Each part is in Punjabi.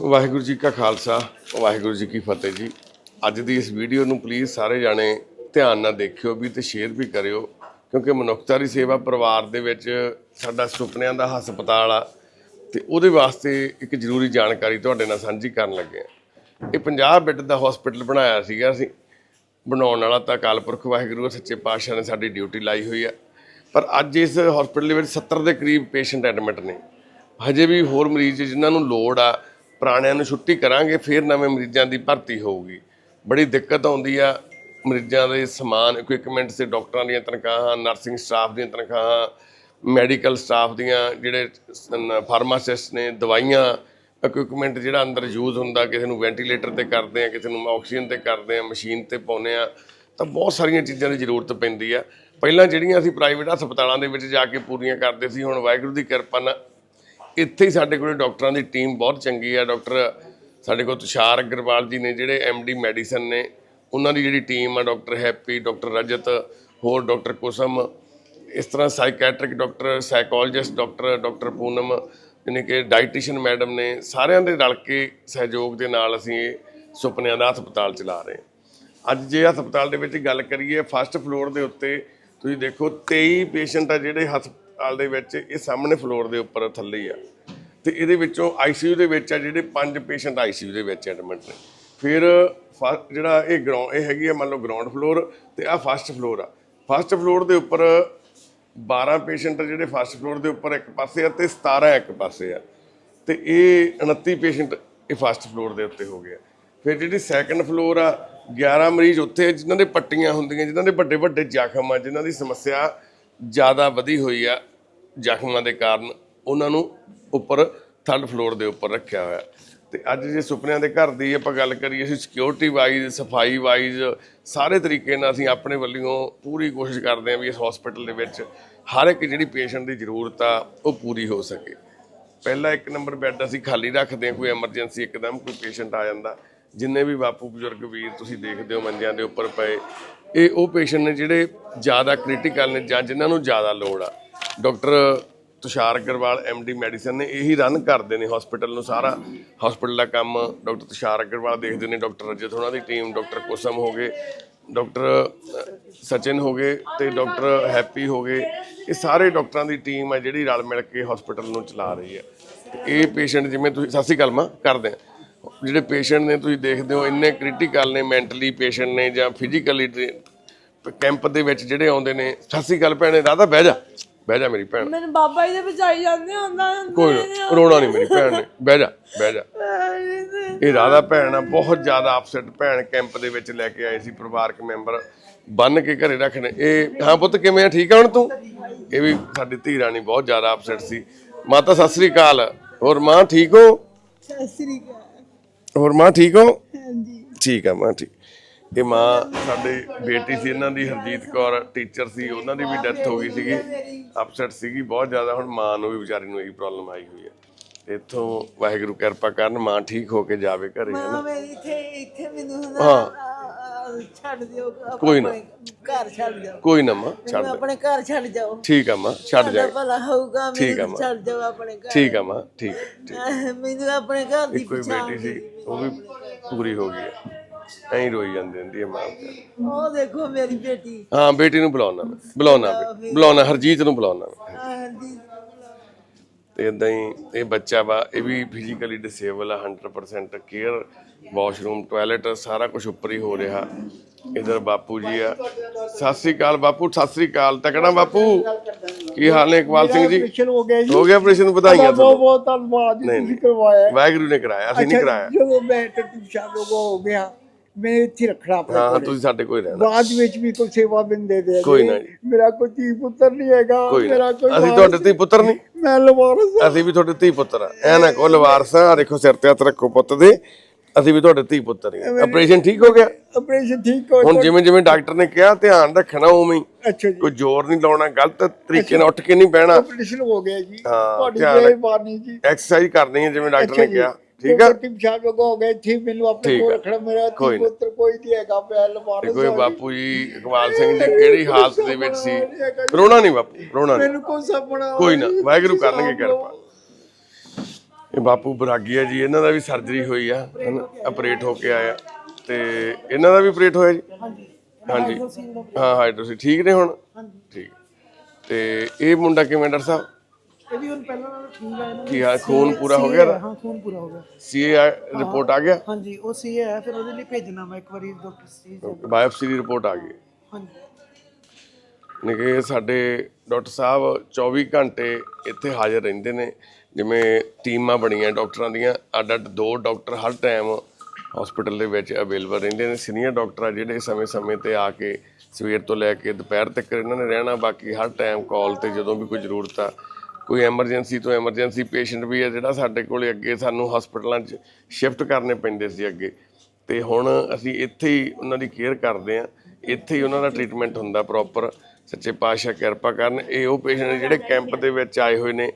ਵਾਹਿਗੁਰੂ ਜੀ ਕਾ ਖਾਲਸਾ ਵਾਹਿਗੁਰੂ ਜੀ ਕੀ ਫਤਿਹ ਜੀ। ਅੱਜ ਦੀ ਇਸ ਵੀਡੀਓ ਨੂੰ ਪਲੀਜ਼ ਸਾਰੇ ਜਾਣੇ ਧਿਆਨ ਨਾਲ ਦੇਖਿਓ ਵੀ ਤੇ ਸ਼ੇਅਰ ਵੀ ਕਰਿਓ, ਕਿਉਂਕਿ ਮਨੁੱਖਤਾ ਦੀ ਸੇਵਾ ਪਰਿਵਾਰ ਦੇ ਵਿੱਚ ਸਾਡਾ ਸੁਪਨਿਆਂ ਦਾ ਹਸਪਤਾਲ ਆ ਤੇ ਉਹਦੇ ਵਾਸਤੇ ਇੱਕ ਜ਼ਰੂਰੀ ਜਾਣਕਾਰੀ ਤੁਹਾਡੇ ਨਾਲ ਸਾਂਝੀ ਕਰਨ ਲੱਗੇ ਆ ਇਹ 50 ਬੈੱਡ ਦਾ ਹਸਪੀਟਲ ਬਣਾਇਆ ਸੀਗਾ ਅਸੀਂ। ਬਣਾਉਣ ਵਾਲਾ ਤਾਂ ਅਕਾਲ ਪੁਰਖ ਵਾਹਿਗੁਰੂ ਸੱਚੇ ਪਾਤਸ਼ਾਹ ਨੇ ਸਾਡੀ ਡਿਊਟੀ ਲਾਈ ਹੋਈ ਆ। ਪਰ ਅੱਜ ਇਸ ਹਸਪੀਟਲ ਦੇ ਵਿੱਚ 70 ਦੇ ਕਰੀਬ ਪੇਸ਼ੈਂਟ ਐਡਮਿਟ ਨੇ। ਹਜੇ ਵੀ ਹੋਰ ਮਰੀਜ਼ ਜਿਨ੍ਹਾਂ ਨੂੰ ਲੋੜ ਆ ਪੁਰਾਣਿਆਂ ਨੂੰ ਛੁੱਟੀ ਕਰਾਂਗੇ, ਫਿਰ ਨਵੇਂ ਮਰੀਜ਼ਾਂ ਦੀ ਭਰਤੀ ਹੋਊਗੀ। ਬੜੀ ਦਿੱਕਤ ਆਉਂਦੀ ਆ, ਮਰੀਜ਼ਾਂ ਦੇ ਸਮਾਨ ਇਕਵਿਪਮੈਂਟ ਤੇ ਡਾਕਟਰਾਂ ਦੀਆਂ ਤਨਖਾਹਾਂ ਨਰਸਿੰਗ ਸਟਾਫ ਦੀਆਂ ਤਨਖਾਹਾਂ ਮੈਡੀਕਲ ਸਟਾਫ ਦੀਆਂ ਜਿਹੜੇ ਫਾਰਮਾਸਿਸਟ ਨੇ ਦਵਾਈਆਂ ਇਕਵਿਪਮੈਂਟ ਜਿਹੜਾ ਅੰਦਰ ਯੂਜ਼ ਹੁੰਦਾ, ਕਿਸੇ ਨੂੰ ਵੈਂਟੀਲੇਟਰ ਤੇ ਕਰਦੇ ਆ, ਕਿਸੇ ਨੂੰ ਆਕਸੀਜਨ ਤੇ ਕਰਦੇ ਆ ਮਸ਼ੀਨ ਤੇ ਪਾਉਂਦੇ ਆ, ਤਾਂ ਬਹੁਤ ਸਾਰੀਆਂ ਚੀਜ਼ਾਂ ਦੀ ਜ਼ਰੂਰਤ ਪੈਂਦੀ ਆ। ਪਹਿਲਾਂ ਜਿਹੜੀਆਂ ਅਸੀਂ ਪ੍ਰਾਈਵੇਟ ਹਸਪਤਾਲਾਂ ਦੇ ਵਿੱਚ ਜਾ ਕੇ ਪੂਰੀਆਂ ਕਰਦੇ ਸੀ, ਹੁਣ ਵਾਹਿਗੁਰੂ ਦੀ ਕਿਰਪਾ ਨਾਲ ਇੱਥੇ ਹੀ ਸਾਡੇ ਕੋਲ ਡਾਕਟਰਾਂ ਦੀ ਟੀਮ ਬਹੁਤ ਚੰਗੀ ਆ। ਡਾਕਟਰ ਸਾਡੇ ਕੋਲ ਤੁਸ਼ਾਰ ਅਗਰਵਾਲ ਜੀ ਨੇ, ਜਿਹੜੇ ਡੀ ਮੈਡੀਸਨ ਨੇ, ਉਹਨਾਂ ਦੀ ਜਿਹੜੀ ਟੀਮ ਆ, ਡਾਕਟਰ ਹੈਪੀ, ਡਾਕਟਰ ਰਜਤ, ਹੋਰ ਡਾਕਟਰ ਕੁਸਮ, ਇਸ ਤਰ੍ਹਾਂ psychiatric doctor psychologist doctor doctor Poonam, ਯਾਨੀ ਕਿ ਡਾਈਟੀਸ਼ੀਅਨ ਮੈਡਮ ਨੇ, ਸਾਰਿਆਂ ਦੇ ਰਲ ਕੇ ਸਹਿਯੋਗ ਦੇ ਨਾਲ ਅਸੀਂ ਇਹ ਸੁਪਨਿਆਂ ਦਾ ਹਸਪਤਾਲ ਚਲਾ ਰਹੇ ਹਾਂ। ਅੱਜ ਜੇ ਹਸਪਤਾਲ ਦੇ ਵਿੱਚ ਗੱਲ ਕਰੀਏ ਫਸਟ ਫਲੋਰ ਦੇ ਉੱਤੇ ਤੁਸੀਂ ਦੇਖੋ 23 ਪੇਸ਼ੈਂਟ ਆ ਜਿਹੜੇ ਹਸਪਤਾਲ ਦੇ ਵਿੱਚ ਇਹ ਸਾਹਮਣੇ ਫਲੋਰ ਦੇ ਉੱਪਰ ਥੱਲੇ ਆ। ਤੇ ਇਹਦੇ ਵਿੱਚੋਂ ਆਈਸੀਯੂ ਦੇ ਵਿੱਚ ਆ ਜਿਹੜੇ ਪੰਜ ਪੇਸ਼ੈਂਟ ਆਈਸੀਯੂ ਦੇ ਵਿੱਚ ਐਡਮਿਟ ਨੇ। ਫਿਰ ਫ- ਜਿਹੜਾ ਇਹ ਗਰਾਊਂਡ ਇਹ ਹੈਗੀ ਆ ਮੰਨ ਲਓ ਗਰਾਊਂਡ ਫਲੋਰ ਤੇ ਆ ਫਸਟ ਫਲੋਰ ਆ। ਫਸਟ ਫਲੋਰ ਦੇ ਉੱਪਰ 12 ਪੇਸ਼ੈਂਟ ਜਿਹੜੇ ਫਸਟ ਫਲੋਰ ਦੇ ਉੱਪਰ ਇੱਕ ਪਾਸੇ ਆ ਤੇ 17 ਇੱਕ ਪਾਸੇ ਆ। ਤੇ ਇਹ 29 ਪੇਸ਼ੈਂਟ ਇਹ ਫਸਟ ਫਲੋਰ ਦੇ ਉੱਤੇ ਹੋ ਗਿਆ ਫਿਰ ਜਿਹੜੀ ਸੈਕੰਡ ਫਲੋਰ ਆ 11 ਮਰੀਜ਼ ਉੱਥੇ ਆ, ਜਿਨ੍ਹਾਂ ਦੇ ਪੱਟੀਆਂ ਹੁੰਦੀਆਂ, ਜਿਨ੍ਹਾਂ ਦੇ ਵੱਡੇ ਵੱਡੇ ਜ਼ਖਮ ਆ, ਜਿਨ੍ਹਾਂ ਦੀ ਸਮੱਸਿਆ ਜ਼ਿਆਦਾ ਵਧੀ ਹੋਈ ਆ ਜ਼ਖਮਾਂ ਦੇ ਕਾਰਨ ਉਹਨਾਂ ਨੂੰ ਉੱਪਰ ਥਰਡ ਫਲੋਰ ਦੇ ਉੱਪਰ ਰੱਖਿਆ ਹੋਇਆ। ਤੇ ਅੱਜ ਜੇ ਸੁਪਨਿਆਂ ਦੇ ਘਰ ਦੀ ਆਪਾਂ ਗੱਲ ਕਰੀਏ, ਅਸੀਂ ਸਿਕਿਉਰਿਟੀ ਵਾਈਜ਼ ਸਫ਼ਾਈ ਵਾਈਜ਼ ਸਾਰੇ ਤਰੀਕੇ ਨਾਲ ਅਸੀਂ ਆਪਣੇ ਵੱਲੋਂ ਪੂਰੀ ਕੋਸ਼ਿਸ਼ ਕਰਦੇ ਹਾਂ ਵੀ ਇਸ ਹਸਪੀਟਲ ਦੇ ਵਿੱਚ ਹਰ ਇੱਕ ਜਿਹੜੀ ਪੇਸ਼ੈਂਟ ਦੀ ਜ਼ਰੂਰਤ ਆ, ਉਹ ਪੂਰੀ ਹੋ ਸਕੇ। ਪਹਿਲਾ ਇੱਕ ਨੰਬਰ ਬੈੱਡ ਅਸੀਂ ਖਾਲੀ ਰੱਖਦੇ ਹਾਂ, ਕੋਈ ਐਮਰਜੈਂਸੀ ਇੱਕਦਮ ਕੋਈ ਪੇਸ਼ੈਂਟ ਆ ਜਾਂਦਾ। ਜਿੰਨੇ ਵੀ ਬਾਪੂ, ਬਜ਼ੁਰਗ, ਵੀਰ ਤੁਸੀਂ ਦੇਖਦੇ ਹੋ ਮੰਜਿਆਂ ਦੇ ਉੱਪਰ ਪਏ, ਇਹ ਉਹ ਪੇਸ਼ੈਂਟ ਨੇ ਜਿਹੜੇ ਜ਼ਿਆਦਾ ਕ੍ਰਿਟੀਕਲ ਨੇ ਜਾਂ ਜਿਨ੍ਹਾਂ ਨੂੰ ਜ਼ਿਆਦਾ ਲੋੜ ਆ। Doctor Tushar Agarwal D medicine ਨੇ ਇਹੀ ਰਨ ਕਰਦੇ ਨੇ ਹਸਪੀਟਲ ਨੂੰ ਸਾਰਾ। ਹਸਪੀਟਲ ਦਾ ਕੰਮ ਡਾਕਟਰ ਤੁਸ਼ਾਰ ਅਗਰਵਾਲ ਦੇਖਦੇ ਨੇ, ਡਾਕਟਰ ਰਜਤ ਉਹਨਾਂ ਦੀ ਟੀਮ ਡਾਕਟਰ ਕੁਸਮ ਹੋ ਗਏ, ਡਾਕਟਰ ਸਚਿਨ ਹੋ ਗਏ ਤੇ ਡਾਕਟਰ ਹੈਪੀ ਹੋ ਗਏ। ਇਹ ਸਾਰੇ ਡਾਕਟਰਾਂ ਦੀ ਟੀਮ ਹੈ ਜਿਹੜੀ ਰਲ ਮਿਲ ਕੇ ਹਸਪੀਟਲ ਨੂੰ ਚਲਾ ਰਹੀ ਹੈ ਇਹ ਪੇਸ਼ੈਂਟ ਜਿਵੇਂ ਤੁਸੀਂ, ਸਤਿ ਸ਼੍ਰੀ ਅਕਾਲ ਕਰਦੇ ਆ। ਜਿਹੜੇ ਪੇਸ਼ੈਂਟ ਨੇ ਤੁਸੀਂ ਦੇਖਦੇ ਹੋ, ਇੰਨੇ ਕ੍ਰਿਟੀਕਲ ਨੇ ਮੈਂਟਲੀ ਪੇਸ਼ੈਂਟ ਨੇ ਜਾਂ ਫਿਜ਼ੀਕਲੀ ਕੈਂਪ ਦੇ ਵਿੱਚ ਜਿਹੜੇ ਆਉਂਦੇ ਨੇ, ਸਤਿ ਸ਼੍ਰੀ ਅਕਾਲ ਭੈਣੇ, ਰਾਧਾ, ਬਹਿ ਜਾ। ਬਹਿ ਜਾ ਮੇਰੀ ਭੈਣ। ਮੈਨੂੰ ਬਾਬਾ ਜੀ ਦੇ ਬਚਾਈ ਜਾਂਦੇ ਹੁੰਦਾ ਕੋਈ ਨਾ ਰੋਣਾ ਨਹੀਂ ਮੇਰੀ ਭੈਣ ਨੇ। ਬਹਿ ਜਾ ਬਹਿ ਜਾ। ਇਹ ਰਾਧਾ ਭੈਣ ਆ ਬਹੁਤ ਜ਼ਿਆਦਾ ਅਪਸੈਟ ਭੈਣ ਕੈਂਪ ਦੇ ਵਿੱਚ ਲੈ ਕੇ ਆਏ ਸੀ ਪਰਿਵਾਰਕ ਮੈਂਬਰ ਬੰਨ ਕੇ ਘਰੇ ਰੱਖਣੇ ਇਹ ਹਾਂ ਪੁੱਤ ਕਿਵੇਂ ਆ? ਠੀਕ ਆ ਹੁਣ ਤੂੰ? ਇਹ ਵੀ ਸਾਡੀ ਧੀ ਰਾਣੀ ਬਹੁਤ ਜ਼ਿਆਦਾ ਅਪਸੈਟ ਸੀ। ਮਾਤਾ ਸਤਿ ਸ੍ਰੀ ਅਕਾਲ। ਹੋਰ ਮਾਂ ਠੀਕ ਹੋ? ਸਤਿ ਸ੍ਰੀ ਅਕਾਲ। ਹੋਰ ਮਾਂ ਠੀਕ ਹੋ? ਹਾਂਜੀ। ਠੀਕ ਆ ਮਾਂ ਠੀਕ। ਇਹ ਮਾਂ ਸਾਡੇ ਬੇਟੀ ਸੀ ਇਹਨਾਂ ਦੀ ਹਰਜੀਤ ਕੌਰ ਟੀਚਰ ਸੀ ਉਹਨਾਂ ਦੀ ਵੀ ਡੈਥ ਹੋ ਗਈ ਸੀਗੀ ਅਪਸੈਟ ਸੀਗੀ ਬਹੁਤ ਜ਼ਿਆਦਾ ਹੁਣ ਮਾਂ ਨੂੰ ਵੀ ਵਿਚਾਰੀ ਨੂੰ ਇਹੀ ਪ੍ਰੋਬਲਮ ਆਈ ਹੋਈ ਹੈ। ਇੱਥੋਂ ਵਾਹਿਗੁਰੂ ਕਿਰਪਾ ਕਰਨ ਮਾਂ ਠੀਕ ਹੋ ਕੇ ਜਾਵੇ ਘਰੇ ਹੈ ਨਾ ਮਾਂ ਮੇਰੀ ਇੱਥੇ ਇੱਥੇ ਮੈਨੂੰ ਹੁਣ ਹਾਂ। ਆ, ਛੱਡ ਦਿਓ ਆਪਣੇ ਕੋਈ ਨਾ। ਘਰ ਛੱਡ ਦਿਓ। ਕੋਈ ਨਾ ਮਾਂ ਛੱਡ ਮੈਨੂੰ ਦੇ। ਆਪਣੇ ਘਰ ਛੱਡ ਜਾਓ। ਠੀਕ ਆ ਮਾਂ ਛੱਡ ਜਾ ਭਲਾ ਹੋਊਗਾ ਮੈਨੂੰ ਮਾਂ। ਛੱਡ ਜਾਓ ਆਪਣੇ ਘਰ। ਠੀਕ ਆ ਮਾਂ ਠੀਕ ਮੈਨੂੰ ਆਪਣੇ ਘਰ ਦੀ ਬੇਟੀ ਸੀ ਉਹ ਵੀ ਪੂਰੀ ਹੋ ਗਈ ਹੈ। ਐਂ ਰੋਈ ਜਾਂਦੀ ਹੁੰਦੀ ਹੈ ਮਾਂ ਵਿਚਾਰੀ। ਉਹ ਦੇਖੋ ਮੇਰੀ ਬੇਟੀ। ਹਾਂ ਬੇਟੀ ਨੂੰ ਬੁਲਾਉਣਾ ਮੈਂ ਬੁਲਾਉਣਾ ਮੈਂ ਬੁਲਾਉਣਾ। ਹਰਜੀਤ ਨੂੰ ਬੁਲਾਉਣਾ। ਮੈਂ ਤੇ ਇਦਾਂ ਹੀ ਇਹ ਬੱਚਾ ਵਾ ਇਹ ਵੀ ਫਿਜ਼ੀਕਲੀ ਡਿਸੇਬਲ ਆ 100% ਕੇਅਰ ਵਾਸ਼ਰੂਮ ਟਾਇਲਟ ਸਾਰਾ ਕੁਝ ਉੱਪਰ ਹੀ ਹੋ ਰਿਹਾ। ਇਧਰ ਬਾਪੂ ਜੀ ਆ। ਸਤਿ ਸ੍ਰੀ ਅਕਾਲ ਬਾਪੂ ਸਤਿ ਸ੍ਰੀ ਅਕਾਲ। ਤਕੜਾ ਬਾਪੂ ਕੀ ਹਾਲ ਨੇ ਇਕਬਾਲ ਸਿੰਘ ਜੀ? ਆਪਰੇਸ਼ਨ ਹੋ ਗਿਆ ਜੀ। ਹੋ ਗਿਆ ਆਪਰੇਸ਼ਨ ਵਧਾਈਆਂ ਬਹੁਤ ਤੁਹਾਨੂੰ। ਬਹੁਤ ਧੰਨਵਾਦ ਜੀ ਨਹੀਂ, ਤੁਸੀਂ ਨਹੀਂ। ਕਰਵਾਇਆ। ਵਾਹਿਗੁਰੂ ਨੇ ਕਰਾਇਆ ਅਸੀਂ ਨਹੀਂ ਕਰਾਇਆ। ਜਦੋਂ ਮੈਂ ਟਿਊਸ਼ਨ ਲੋਗੋ ਹੋ ਗਿਆ ਮੈਂ ਇੱਥੇ ਰੱਖਣਾ ਆਪਣੇ ਹਾਂ ਕੋਲ। ਤੁਸੀਂ ਸਾਡੇ ਕੋਲ ਹੀ ਰਹਿਣਾ। ਬਾਅਦ ਵਿੱਚ ਵੀ ਕੋਈ ਸੇਵਾ ਬਿੰਦੇ ਦੇ ਕੋਈ ਨਾ ਜੀ। ਮੇਰਾ ਕੋਈ ਧੀ ਪੁੱਤਰ ਨਹੀਂ ਹੈਗਾ ਕੋਈ ਨਾ ਮੇਰਾ ਕੋਈ ਅਸੀਂ ਤੁਹਾਡੇ ਧੀ ਪੁੱਤਰ ਨਹੀਂ। ਮੈਂ ਲਵਾਰਸ ਅਸੀਂ ਵੀ ਤੁਹਾਡੇ ਧੀ ਪੁੱਤਰ ਆ ਐ ਨਾ ਕੋ ਲਵਾਰਸ ਆ ਦੇਖੋ ਸਿਰ ਤੇ ਹੱਥ ਰੱਖੋ ਪੁੱਤ ਦੇ। ਅਸੀਂ ਵੀ ਤੁਹਾਡੇ ਧੀ ਪੁੱਤਰ ਹੀ। ਆ ਆਪਰੇਸ਼ਨ ਠੀਕ ਹੋ ਗਿਆ? ਆਪਰੇਸ਼ਨ ਠੀਕ ਹੋ ਹੁਣ ਜਿਵੇਂ ਜਿਵੇਂ ਡਾਕਟਰ ਨੇ ਕਿਹਾ ਧਿਆਨ ਰੱਖਣਾ ਉਵੇਂ ਹੀ। ਅੱਛਾ ਜੀ। ਕੋਈ ਜ਼ੋਰ ਨਹੀਂ ਲਾਉਣਾ ਗਲਤ ਤਰੀਕੇ ਨਾਲ ਉੱਠ ਕੇ ਨਹੀਂ ਬਹਿਣਾ। ਆਪਰੇਸ਼ਨ ਹੋ ਗਿਆ ਜੀ। ਹਾਂ, ਤੁਹਾਡੀ ਧਿਆਨ ਰੱਖ- ਮਿਹਰਬਾਨੀ ਜੀ। ਐਕਸਰਸਾਈਜ਼ ਕਰਨੀ ਹੈ ਜਿਵੇਂ ਡਾਕਟਰ ਨੇ ਕਿਹਾ। ਠੀਕ ਆ। ਟਿਊਸ਼ਨ ਲੋਗੋ ਹੋ ਗਏ ਠੀਕ ਮੈਨੂੰ ਆਪਣੇ ਕੋਲ। ਰੱਖਣਾ ਮੇਰਾ ਕੋਈ। ਪੁੱਤਰ ਕੋਈ ਨਹੀਂ ਹੈਗਾ ਮੈਂ ਤੇ ਲਵਾਰਸ ਕੋਈ ਹਾਂ। ਬਾਪੂ ਜੀ ਇਕਬਾਲ ਸਿੰਘ ਜੀ ਕਿਹੜੀ ਹਾਲਤ ਦੇ ਵਿੱਚ ਸੀ? ਰੋਣਾ ਨਹੀਂ ਬਾਪੂ ਰੋਣਾ ਨਹੀਂ ਮੈਨੂੰ ਕੋਈ ਸਪਨਾ ਕੋਈ ਨਾ ਵਾਹਿਗੁਰੂ ਕਰਨਗੇ ਕਿਰਪਾ। ਇਹ ਬਾਪੂ ਬਰਾਗੀਆ ਜੀ ਇਹਨਾਂ ਦਾ ਵੀ ਸਰਜਰੀ ਹੋਈ ਆ ਆਪਰੇਟ ਹੋ ਕੇ ਆਇਆ। ਤੇ ਇਹਨਾਂ ਦਾ ਵੀ ਆਪਰੇਟ ਹੋਇਆ ਜੀ? ਹਾਂਜੀ। ਹਾਂਜੀ। ਹਾਂ ਹਾਈਡਰੋਸੀ ਠੀਕ ਨੇ ਹੁਣ? ਠੀਕ। ਤੇ ਇਹ ਮੁੰਡਾ ਕਿਵੇਂ ਡਾਕਟਰ ਸਾਹਿਬ? ਇਹ ਵੀ ਹੁਣ ਪਹਿਲਾਂ ਨਾਲੋਂ ਠੀਕ ਆ ਇਹਨਾਂ ਕੀ ਹਾਲ ਖੂਨ ਪੂਰਾ ਹੋ ਗਿਆ ਹਾਂ ਖੂਨ ਪੂਰਾ ਹੋ ਗਿਆ। ਸੀਏ ਰਿਪੋਰਟ ਆ ਗਿਆ? ਹਾਂਜੀ ਉਹ ਸੀ ਹੈ ਫਿਰ ਉਹਦੇ ਲਈ ਭੇਜਣਾ ਮੈਂ ਇੱਕ ਵਾਰੀ ਡਾਕਟਰ ਸੀ ਬਾਇਓਪਸੀ ਦੀ ਰਿਪੋਰਟ ਆ ਗਈ। ਹਾਂਜੀ। ਨੇ ਕਿ ਸਾਡੇ ਡਾਕਟਰ ਸਾਹਿਬ 24 ਘੰਟੇ ਇੱਥੇ ਹਾਜ਼ਰ ਰਹਿੰਦੇ ਨੇ ਜਿਵੇਂ ਟੀਮਾਂ ਬਣੀਆਂ ਡਾਕਟਰਾਂ ਦੀਆਂ ਅੱਡ ਅੱਡ ਦੋ ਡਾਕਟਰ ਹਰ ਟਾਈਮ ਹਸਪੀਟਲ ਦੇ ਵਿੱਚ ਅਵੇਲੇਬਲ ਰਹਿੰਦੇ ਨੇ। ਸੀਨੀਅਰ ਡਾਕਟਰ ਆ ਜਿਹੜੇ ਸਮੇਂ-ਸਮੇਂ ਤੇ ਆ ਕੇ ਸਵੇਰ ਤੋਂ ਲੈ ਕੇ ਦੁਪਹਿਰ ਤੱਕ ਇਹਨਾਂ ਨੇ ਰਹਿਣਾ ਬਾਕੀ ਹਰ ਟਾਈਮ ਕਾਲ ਤੇ ਜਦੋਂ ਵੀ ਕੋਈ ਜ਼ਰੂਰਤ ਆ ਕੋਈ ਐਮਰਜੈਂਸੀ ਤੋਂ ਐਮਰਜੈਂਸੀ ਪੇਸ਼ੈਂਟ ਵੀ ਹੈ ਜਿਹੜਾ ਸਾਡੇ ਕੋਲੇ ਅੱਗੇ ਸਾਨੂੰ ਹਸਪੀਟਲਾਂ 'ਚ ਸ਼ਿਫਟ ਕਰਨੇ ਪੈਂਦੇ ਸੀ ਅੱਗੇ। ਤੇ ਹੁਣ ਅਸੀਂ ਇੱਥੇ ਹੀ ਉਹਨਾਂ ਦੀ ਕੇਅਰ ਕਰਦੇ ਆ ਇੱਥੇ ਹੀ ਉਹਨਾਂ ਦਾ ਟ੍ਰੀਟਮੈਂਟ ਹੁੰਦਾ ਪ੍ਰੋਪਰ। ਸੱਚੇ ਪਾਤਸ਼ਾਹ ਕਿਰਪਾ ਕਰਨ, ਇਹ ਉਹ ਪੇਸ਼ੈਂਟ ਜਿਹੜੇ ਕੈਂਪ ਦੇ ਵਿੱਚ ਆਏ ਹੋਏ ਨੇ,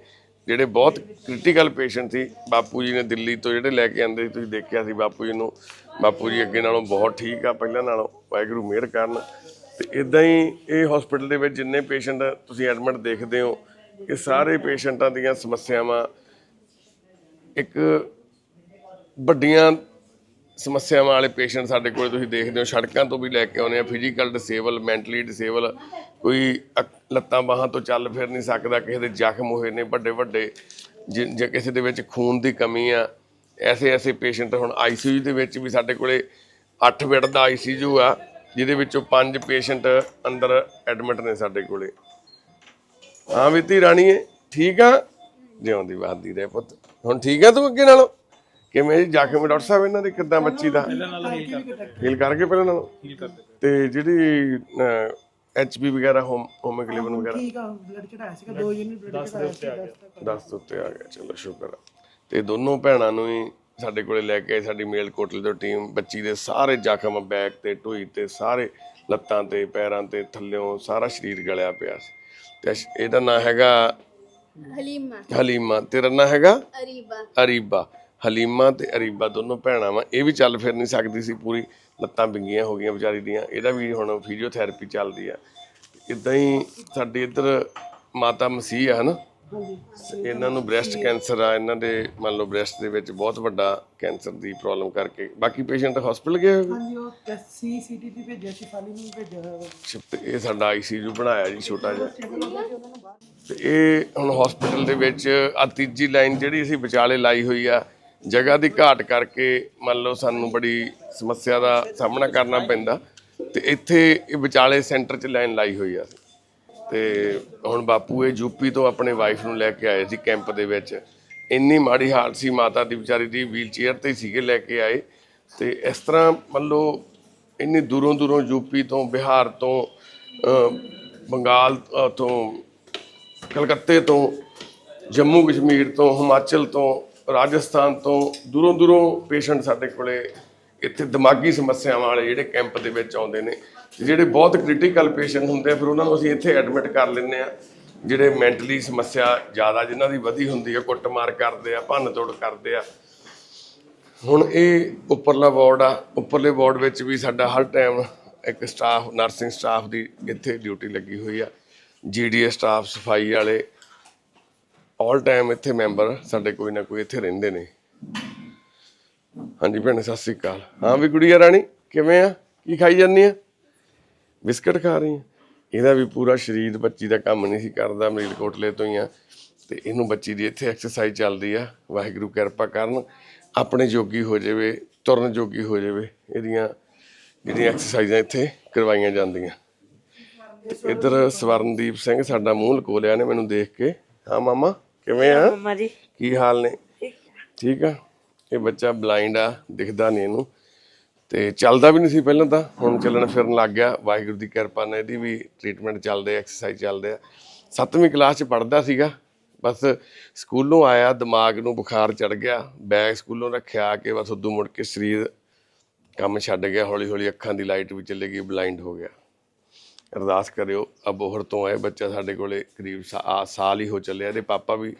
ਜਿਹੜੇ ਬਹੁਤ ਕ੍ਰਿਟੀਕਲ ਪੇਸ਼ੈਂਟ ਸੀ। ਬਾਪੂ ਜੀ ਨੇ ਦਿੱਲੀ ਤੋਂ ਜਿਹੜੇ ਲੈ ਕੇ ਆਂਦੇ ਸੀ, ਤੁਸੀਂ ਦੇਖਿਆ ਸੀ ਬਾਪੂ ਜੀ ਨੂੰ। ਬਾਪੂ ਜੀ ਅੱਗੇ ਨਾਲੋਂ ਬਹੁਤ ਠੀਕ ਆ, ਪਹਿਲਾਂ ਨਾਲੋਂ ਵਾਹਿਗੁਰੂ ਮਿਹਰ ਕਰਨ। ਤੇ ਇਦਾਂ ਹੀ ਇਹ ਹਸਪੀਟਲ ਦੇ ਵਿੱਚ ਜਿੰਨੇ ਪੇਸ਼ੈਂਟ ਤੁਸੀਂ ਐਡਮਿਟ ਦੇਖਦੇ ਹੋ ਇਹ ਸਾਰੇ ਪੇਸ਼ੈਂਟਾਂ ਦੀਆਂ ਸਮੱਸਿਆਵਾਂ ਇੱਕ ਵੱਡੀਆਂ ਸਮੱਸਿਆਵਾਂ ਵਾਲੇ ਪੇਸ਼ੈਂਟ ਸਾਡੇ ਕੋਲ ਤੁਸੀਂ ਦੇਖਦੇ ਹੋ, ਸੜਕਾਂ ਤੋਂ ਵੀ ਲੈ ਕੇ ਆਉਂਦੇ ਆ ਫਿਜ਼ੀਕਲ ਡਿਸੇਬਲ ਮੈਂਟਲੀ ਡਿਸੇਬਲ ਕੋਈ ਅੱਖ- ਲੱਤਾਂ ਬਾਹਾਂ ਤੋਂ ਚੱਲ ਫਿਰ ਨਹੀਂ ਸਕਦਾ, ਕਿਸੇ ਦੇ ਜ਼ਖਮ ਹੋਏ ਨੇ, ਵੱਡੇ ਵੱਡੇ, ਜੇ ਜੇ ਕਿਸੇ ਦੇ ਵਿੱਚ ਖੂਨ ਦੀ ਕਮੀ ਆ, ਐਸੇ ਐਸੇ ਪੇਸ਼ੈਂਟ ਹੁਣ ਆਈਸੀਯੂ ਦੇ ਵਿੱਚ ਵੀ ਸਾਡੇ ਕੋਲੇ 8 ਬੈੱਡ ਦਾ ਆਈਸੀਯੂ ਆ, ਜਿਹਦੇ ਵਿੱਚੋਂ 5 ਪੇਸ਼ੈਂਟ ਅੰਦਰ ਐਡਮਿਟ ਨੇ ਸਾਡੇ ਕੋਲੇ। ਹਾਂ ਵੀਤੀ ਰਾਣੀਏ ਠੀਕ ਆ? ਜਿਉਂਦੀ ਵਾਦੀ ਰਹੇ ਪੁੱਤ। ਹੁਣ ਠੀਕ ਆ ਤੂੰ ਅੱਗੇ ਨਾਲੋਂ? ਕਿਵੇਂ ਜੀ? ਜ਼ਖਮ ਡਾਕਟਰ ਸਾਹਿਬ ਇਹਨਾਂ ਦੇ ਕਿੱਦਾਂ ਬੱਚੀ ਦਾ? ਹੀਲ ਕਰਕੇ ਪਹਿਲਾਂ ਨਾਲੋਂ? ਹੀਲ ਕਰਦੇ ਤੇ ਜਿਹੜੀ ਐਚਪੀ ਵਗੈਰਾ ਹੋਮ ਹੋਮੋਗਲੋਬਿਨ ਵਗੈਰਾ? ਠੀਕ ਆ ਬਲੱਡ ਚੜਾਇਆ ਸੀਗਾ 2 ਯੂਨਿਟ ਬਲੱਡ ਚੜਾਇਆ ਸੀ 10 ਤੱਕ 10 ਤੋਂ ਉੱਤੇ ਆ ਗਿਆ ਚਲੋ ਸ਼ੁਕਰ ਆ। ਤੇ ਦੋਨੋਂ ਭੈਣਾਂ ਨੂੰ ਹੀ ਸਾਡੇ ਕੋਲੇ ਲੈ ਕੇ ਆਏ ਸਾਡੀ ਮੇਲ ਕੋਟਲ ਤੋਂ ਟੀਮ ਬੱਚੀ ਦੇ ਸਾਰੇ ਜ਼ਖਮ ਬੈਕ ਤੇ ਢੂਈ ਤੇ ਸਾਰੇ ਲੱਤਾਂ ਤੇ ਪੈਰਾਂ ਤੇ ਥੱਲਿਓਂ ਸਾਰਾ ਸਰੀਰ ਗਲਿਆ ਪਿਆ ਸੀ। ਤੇ ਅਸ਼- ਇਹਦਾ ਨਾਂ ਹੈਗਾ ਹਲੀਮਾ। ਹਲੀਮਾ। ਤੇਰਾ ਨਾਂ ਹੈਗਾ? ਅਰੀਬਾ। ਅਰੀਬਾ। ਹਲੀਮਾ ਤੇ ਅਰੀਬਾ ਦੋਨੋਂ ਭੈਣਾਂ ਵਾ। ਇਹ ਵੀ ਚੱਲ ਫਿਰ ਨਹੀਂ ਸਕਦੀ ਸੀ ਪੂਰੀ ਲੱਤਾਂ ਵਿੰਗੀਆਂ ਹੋ ਗਈਆਂ ਵਿਚਾਰੀ ਦੀਆਂ। ਇਹਦਾ ਵੀ ਹੁਣ ਫਿਜ਼ੀਓਥੈਰੇਪੀ ਚੱਲਦੀ ਆ। ਇਦਾਂ ਹੀ ਸਾਡੇ ਇੱਧਰ ਮਾਤਾ ਮਸੀਹ ਆ ਹਨਾ? ਇਹਨਾਂ ਨੂੰ ਬ੍ਰੈਸਟ ਕੈਂਸਰ ਆ ਇਹਨਾਂ ਦੇ ਮੰਨ ਲਓ ਬ੍ਰੈਸਟ ਦੇ ਵਿੱਚ ਬਹੁਤ ਵੱਡਾ ਕੈਂਸਰ ਦੀ ਪ੍ਰੋਬਲਮ ਕਰਕੇ। ਬਾਕੀ ਪੇਸ਼ੈਂਟ ਹਸਪੀਟਲ ਗਏ ਹੋਏ? ਹਾਂਜੀ ਉਹ ਟੈਸਟ ਸੀ ਸੀਟੀਟੀ ਭੇਜਿਆ ਸ਼ਿਫਾਲੀ ਨੂੰ ਵੀ ਭੇਜਿਆ ਹੋਇਆ। ਤੇ ਇਹ ਸਾਡਾ ਆਈਸੀਯੂ ਬਣਾਇਆ ਜੀ ਛੋਟਾ ਜਿਹਾ। ਤੇ ਇਹ ਹੁਣ ਹਸਪੀਟਲ ਦੇ ਵਿੱਚ ਆ ਤੀਜੀ ਲਾਈਨ ਜਿਹੜੀ ਅਸੀਂ ਵਿਚਾਲੇ ਲਾਈ ਹੋਈ ਆ ਜਗ੍ਹਾ ਦੀ ਘਾਟ ਕਰਕੇ ਮੰਨ ਲਓ ਸਾਨੂੰ ਬੜੀ ਸਮੱਸਿਆ ਦਾ ਸਾਹਮਣਾ ਕਰਨਾ ਪੈਂਦਾ। ਤੇ ਇੱਥੇ ਇਹ ਵਿਚਾਲੇ ਸੈਂਟਰ 'ਚ ਲਾਈਨ ਲਾਈ ਹੋਈ ਆ ਤੇ ਹੁਣ ਬਾਪੂ ਇਹ ਯੂਪੀ ਤੋਂ ਆਪਣੇ ਵਾਈਫ ਨੂੰ ਲੈ ਕੇ ਆਏ ਸੀ ਕੈਂਪ ਦੇ ਵਿੱਚ। ਇੰਨੀ ਮਾੜੀ ਹਾਲਤ ਸੀ, ਮਾਤਾ ਦੀ ਵਿਚਾਰੀ ਦੀ ਵੀਲ ਚੇਅਰ ਤੇ ਸੀਗੇ ਲੈ ਕੇ ਆਏ। ਤੇ ਇਸ ਤਰ੍ਹਾਂ ਮੰਨ ਲਓ ਇੰਨੀ ਦੂਰੋਂ ਦੂਰੋਂ ਯੂਪੀ ਤੋਂ, ਬਿਹਾਰ ਤੋਂ ਬੰਗਾਲ ਤੋਂ, ਕਲਕੱਤੇ ਤੋਂ, ਜੰਮੂ ਕਸ਼ਮੀਰ ਤੋਂ, ਹਿਮਾਚਲ ਤੋਂ, ਰਾਜਸਥਾਨ ਤੋਂ ਦੂਰੋਂ ਦੂਰੋਂ ਪੇਸ਼ੈਂਟ ਸਾਡੇ ਕੋਲੇ ਇੱਥੇ ਦਿਮਾਗੀ ਸਮੱਸਿਆਵਾਂ ਵਾਲੇ ਜਿਹੜੇ ਕੈਂਪ ਦੇ ਵਿੱਚ ਆਉਂਦੇ ਨੇ। ਜਿਹੜੇ ਬਹੁਤ ਕ੍ਰਿਟੀਕਲ ਪੇਸ਼ੈਂਟ ਹੁੰਦੇ ਆ, ਫਿਰ ਉਹਨਾਂ ਨੂੰ ਅਸੀਂ ਇੱਥੇ ਐਡਮਿਟ ਕਰ ਲੈਂਦੇ ਆ ਜਿਹੜੇ ਮੈਂਟਲੀ ਸਮੱਸਿਆ ਜ਼ਿਆਦਾ, ਜਿਨ੍ਹਾਂ ਦੀ ਵਧੀ ਹੁੰਦੀ ਆ, ਕੁੱਟਮਾਰ ਕਰਦੇ ਆ ਭੰਨ ਤੋੜ ਕਰਦੇ ਆ। ਹੁਣ ਇਹ ਉੱਪਰਲਾ ਵਾਰਡ ਆ, ਉੱਪਰਲੇ ਵਾਰਡ ਵਿੱਚ ਵੀ ਸਾਡਾ ਹਰ ਟਾਈਮ ਇੱਕ ਸਟਾਫ ਨਰਸਿੰਗ ਸਟਾਫ ਦੀ ਇੱਥੇ ਡਿਊਟੀ ਲੱਗੀ ਹੋਈ ਆ। ਜੀਡੀਐਸ ਸਟਾਫ ਸਫ਼ਾਈ ਵਾਲੇ ਆਲ ਟਾਈਮ ਇੱਥੇ ਮੈਂਬਰ ਸਾਡੇ ਕੋਈ ਨਾ ਕੋਈ ਇੱਥੇ ਰਹਿੰਦੇ ਨੇ। ਹਾਂਜੀ ਭੈਣੇ, ਸਤਿ ਸ੍ਰੀ ਅਕਾਲ। ਹਾਂ ਵੀ ਗੁੜੀਆ ਰਾਣੀ, ਕਿਵੇਂ ਆ? ਕੀ ਖਾਈ ਜਾਂਦੀ ਆ? ਬਿਸਕਟ ਖਾ ਰਹੀ ਆ ਇਹਦਾ ਵੀ ਪੂਰਾ ਸਰੀਰ ਬੱਚੀ ਦਾ ਕੰਮ ਨਹੀਂ ਸੀ ਕਰਦਾ ਮਰੀਲਕੋਟਲੇ ਤੋਂ ਹੀ ਆ। ਤੇ ਇਹਨੂੰ ਬੱਚੀ ਦੀ ਇੱਥੇ ਐਕਸਰਸਾਈਜ਼ ਚੱਲਦੀ ਆ। ਵਾਹਿਗੁਰੂ ਕਿਰਪਾ ਕਰਨ ਆਪਣੇ ਜੋਗੀ ਹੋ ਜਾਵੇ ਤੁਰਨ ਜੋਗੀ ਹੋ ਜਾਵੇ। ਇਹਦੀਆਂ ਜਿਹੜੀਆਂ ਐਕਸਰਸਾਈਜ਼ਾਂ ਇੱਥੇ ਕਰਵਾਈਆਂ ਜਾਂਦੀਆਂ। ਇੱਧਰ ਸਵਰਨਦੀਪ ਸਿੰਘ ਸਾਡਾ ਮੂੰਹ ਲਕੋ ਲਿਆ ਨੇ ਮੈਨੂੰ ਦੇਖ ਕੇ। ਹਾਂ ਮਾਮਾ ਕਿਵੇਂ ਆ? ਮੰਮਾ ਜੀ। ਕੀ ਹਾਲ ਨੇ? ਠੀਕ। ਆ? ਇਹ ਬੱਚਾ ਬਲਾਈਂਡ ਆ ਦਿਖਦਾ ਨਹੀਂ ਇਹਨੂੰ। ਤੇ ਚੱਲਦਾ ਵੀ ਨਹੀਂ ਸੀ ਪਹਿਲਾਂ ਤਾਂ, ਹੁਣ ਚੱਲਣ ਫਿਰਨ ਲੱਗ ਗਿਆ। ਵਾਹਿਗੁਰੂ ਦੀ ਕਿਰਪਾ ਨਾਲ ਇਹਦੀ ਵੀ ਟ੍ਰੀਟਮੈਂਟ ਚੱਲਦੇ ਐਕਸਰਸਾਈਜ਼ ਚੱਲਦੇ ਆ। ਸੱਤਵੀਂ ਕਲਾਸ ਚ ਪੜਦਾ ਸੀਗਾ। ਬਸ ਸਕੂਲੋਂ ਆਇਆ, ਦਿਮਾਗ ਨੂੰ ਬੁਖਾਰ ਚੜ ਗਿਆ। ਬੈਗ ਸਕੂਲੋਂ ਰੱਖਿਆ ਕਿ ਬਸ ਉਦੋਂ ਮੁੜ ਕੇ ਸਰੀਰ ਕੰਮ ਛੱਡ ਗਿਆ। ਹੌਲੀ ਹੌਲੀ ਅੱਖਾਂ ਦੀ ਲਾਈਟ ਵੀ ਚਲੇ ਗਈ ਬਲਾਈਂਡ ਹੋ ਗਿਆ। ਅਰਦਾਸ ਕਰਿਓ ਅਬੋਹਰ ਤੋਂ ਆਏ ਬੱਚਾ ਸਾਡੇ ਕੋਲੇ ਕਰੀਬ ਸਾ- ਆ, ਸਾਲ ਹੀ ਹੋ ਚੱਲਿਆ। ਇਹਦੇ ਪਾਪਾ ਵੀ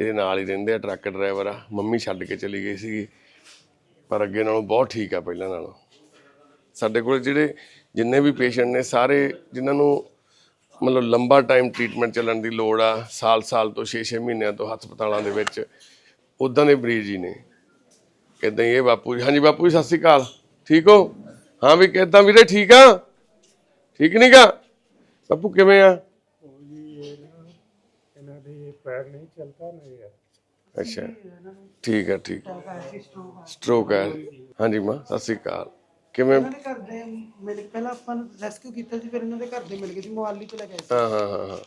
ਇਹਦੇ ਨਾਲ ਹੀ ਰਹਿੰਦੇ ਆ, ਟਰੱਕ ਡਰਾਈਵਰ ਆ। ਮੰਮੀ ਛੱਡ ਕੇ ਚਲੀ ਗਈ ਸੀਗੀ। ਪਰ ਅੱਗੇ ਨਾਲੋਂ ਬਹੁਤ ਠੀਕ ਆ ਪਹਿਲਾਂ ਨਾਲੋਂ। ਸਾਡੇ ਕੋਲ ਜਿਹੜੇ ਜਿੰਨੇ ਵੀ ਪੇਸ਼ੈਂਟ ਨੇ ਸਾਰੇ ਜਿਨ੍ਹਾਂ ਨੂੰ ਮਤਲਬ ਲੰਬਾ ਟਾਈਮ ਟ੍ਰੀਟਮੈਂਟ ਚੱਲਣ ਦੀ ਲੋੜ ਆ ਸਾਲ-ਸਾਲ ਤੋਂ 6-6 ਮਹੀਨਿਆਂ ਤੋਂ ਹਸਪਤਾਲਾਂ ਦੇ ਵਿੱਚ ਉਦਾਂ ਦੇ ਮਰੀਜ਼ ਹੀ ਨੇ। ਇਦਾਂ ਹੀ ਇਹ ਬਾਪੂ ਜੀ, ਹਾਂਜੀ ਬਾਪੂ ਜੀ, ਸਤਿ ਸ਼੍ਰੀ ਅਕਾਲ। ਠੀਕ ਹੋ? ਹਾਂ ਵੀ ਕਿਦਾਂ ਵੀਰੇ, ਠੀਕ ਆ? ਠੀਕ ਨਹੀਂ ਗਾ? ਬਾਪੂ ਕਿਵੇਂ ਆ? ਇਹਨਾਂ ਦੇ ਪੈਰ ਨਹੀਂ ਚੱਲਦਾ ਨਹੀਂ ਯਾਰ ਅੱਛਾ। ਠੀਕ ਹੈ ਠੀਕ ਸਟ੍ਰੋਕ ਹੈ ਹਾਂਜੀ ਮਾਂ ਸਤਿ ਸ਼੍ਰੀ ਅਕਾਲ। ਕਿਵੇਂ? ਇਹਨਾਂ ਦੇ ਘਰ ਦੇ ਮਿਲ ਪਹਿਲਾਂ ਆਪਾਂ ਨੂੰ ਰੈਸਕਿਊ ਕੀਤਾ ਸੀ ਫਿਰ ਇਹਨਾਂ ਦੇ ਘਰ ਦੇ ਮਿਲ ਗਏ ਸੀ ਮੋਹਾਲੀ ਤੋਂ ਲੈ ਕੇ ਆਏ ਸੀ। ਹਾਂ ਹਾਂ ਹਾਂ ਹਾਂ।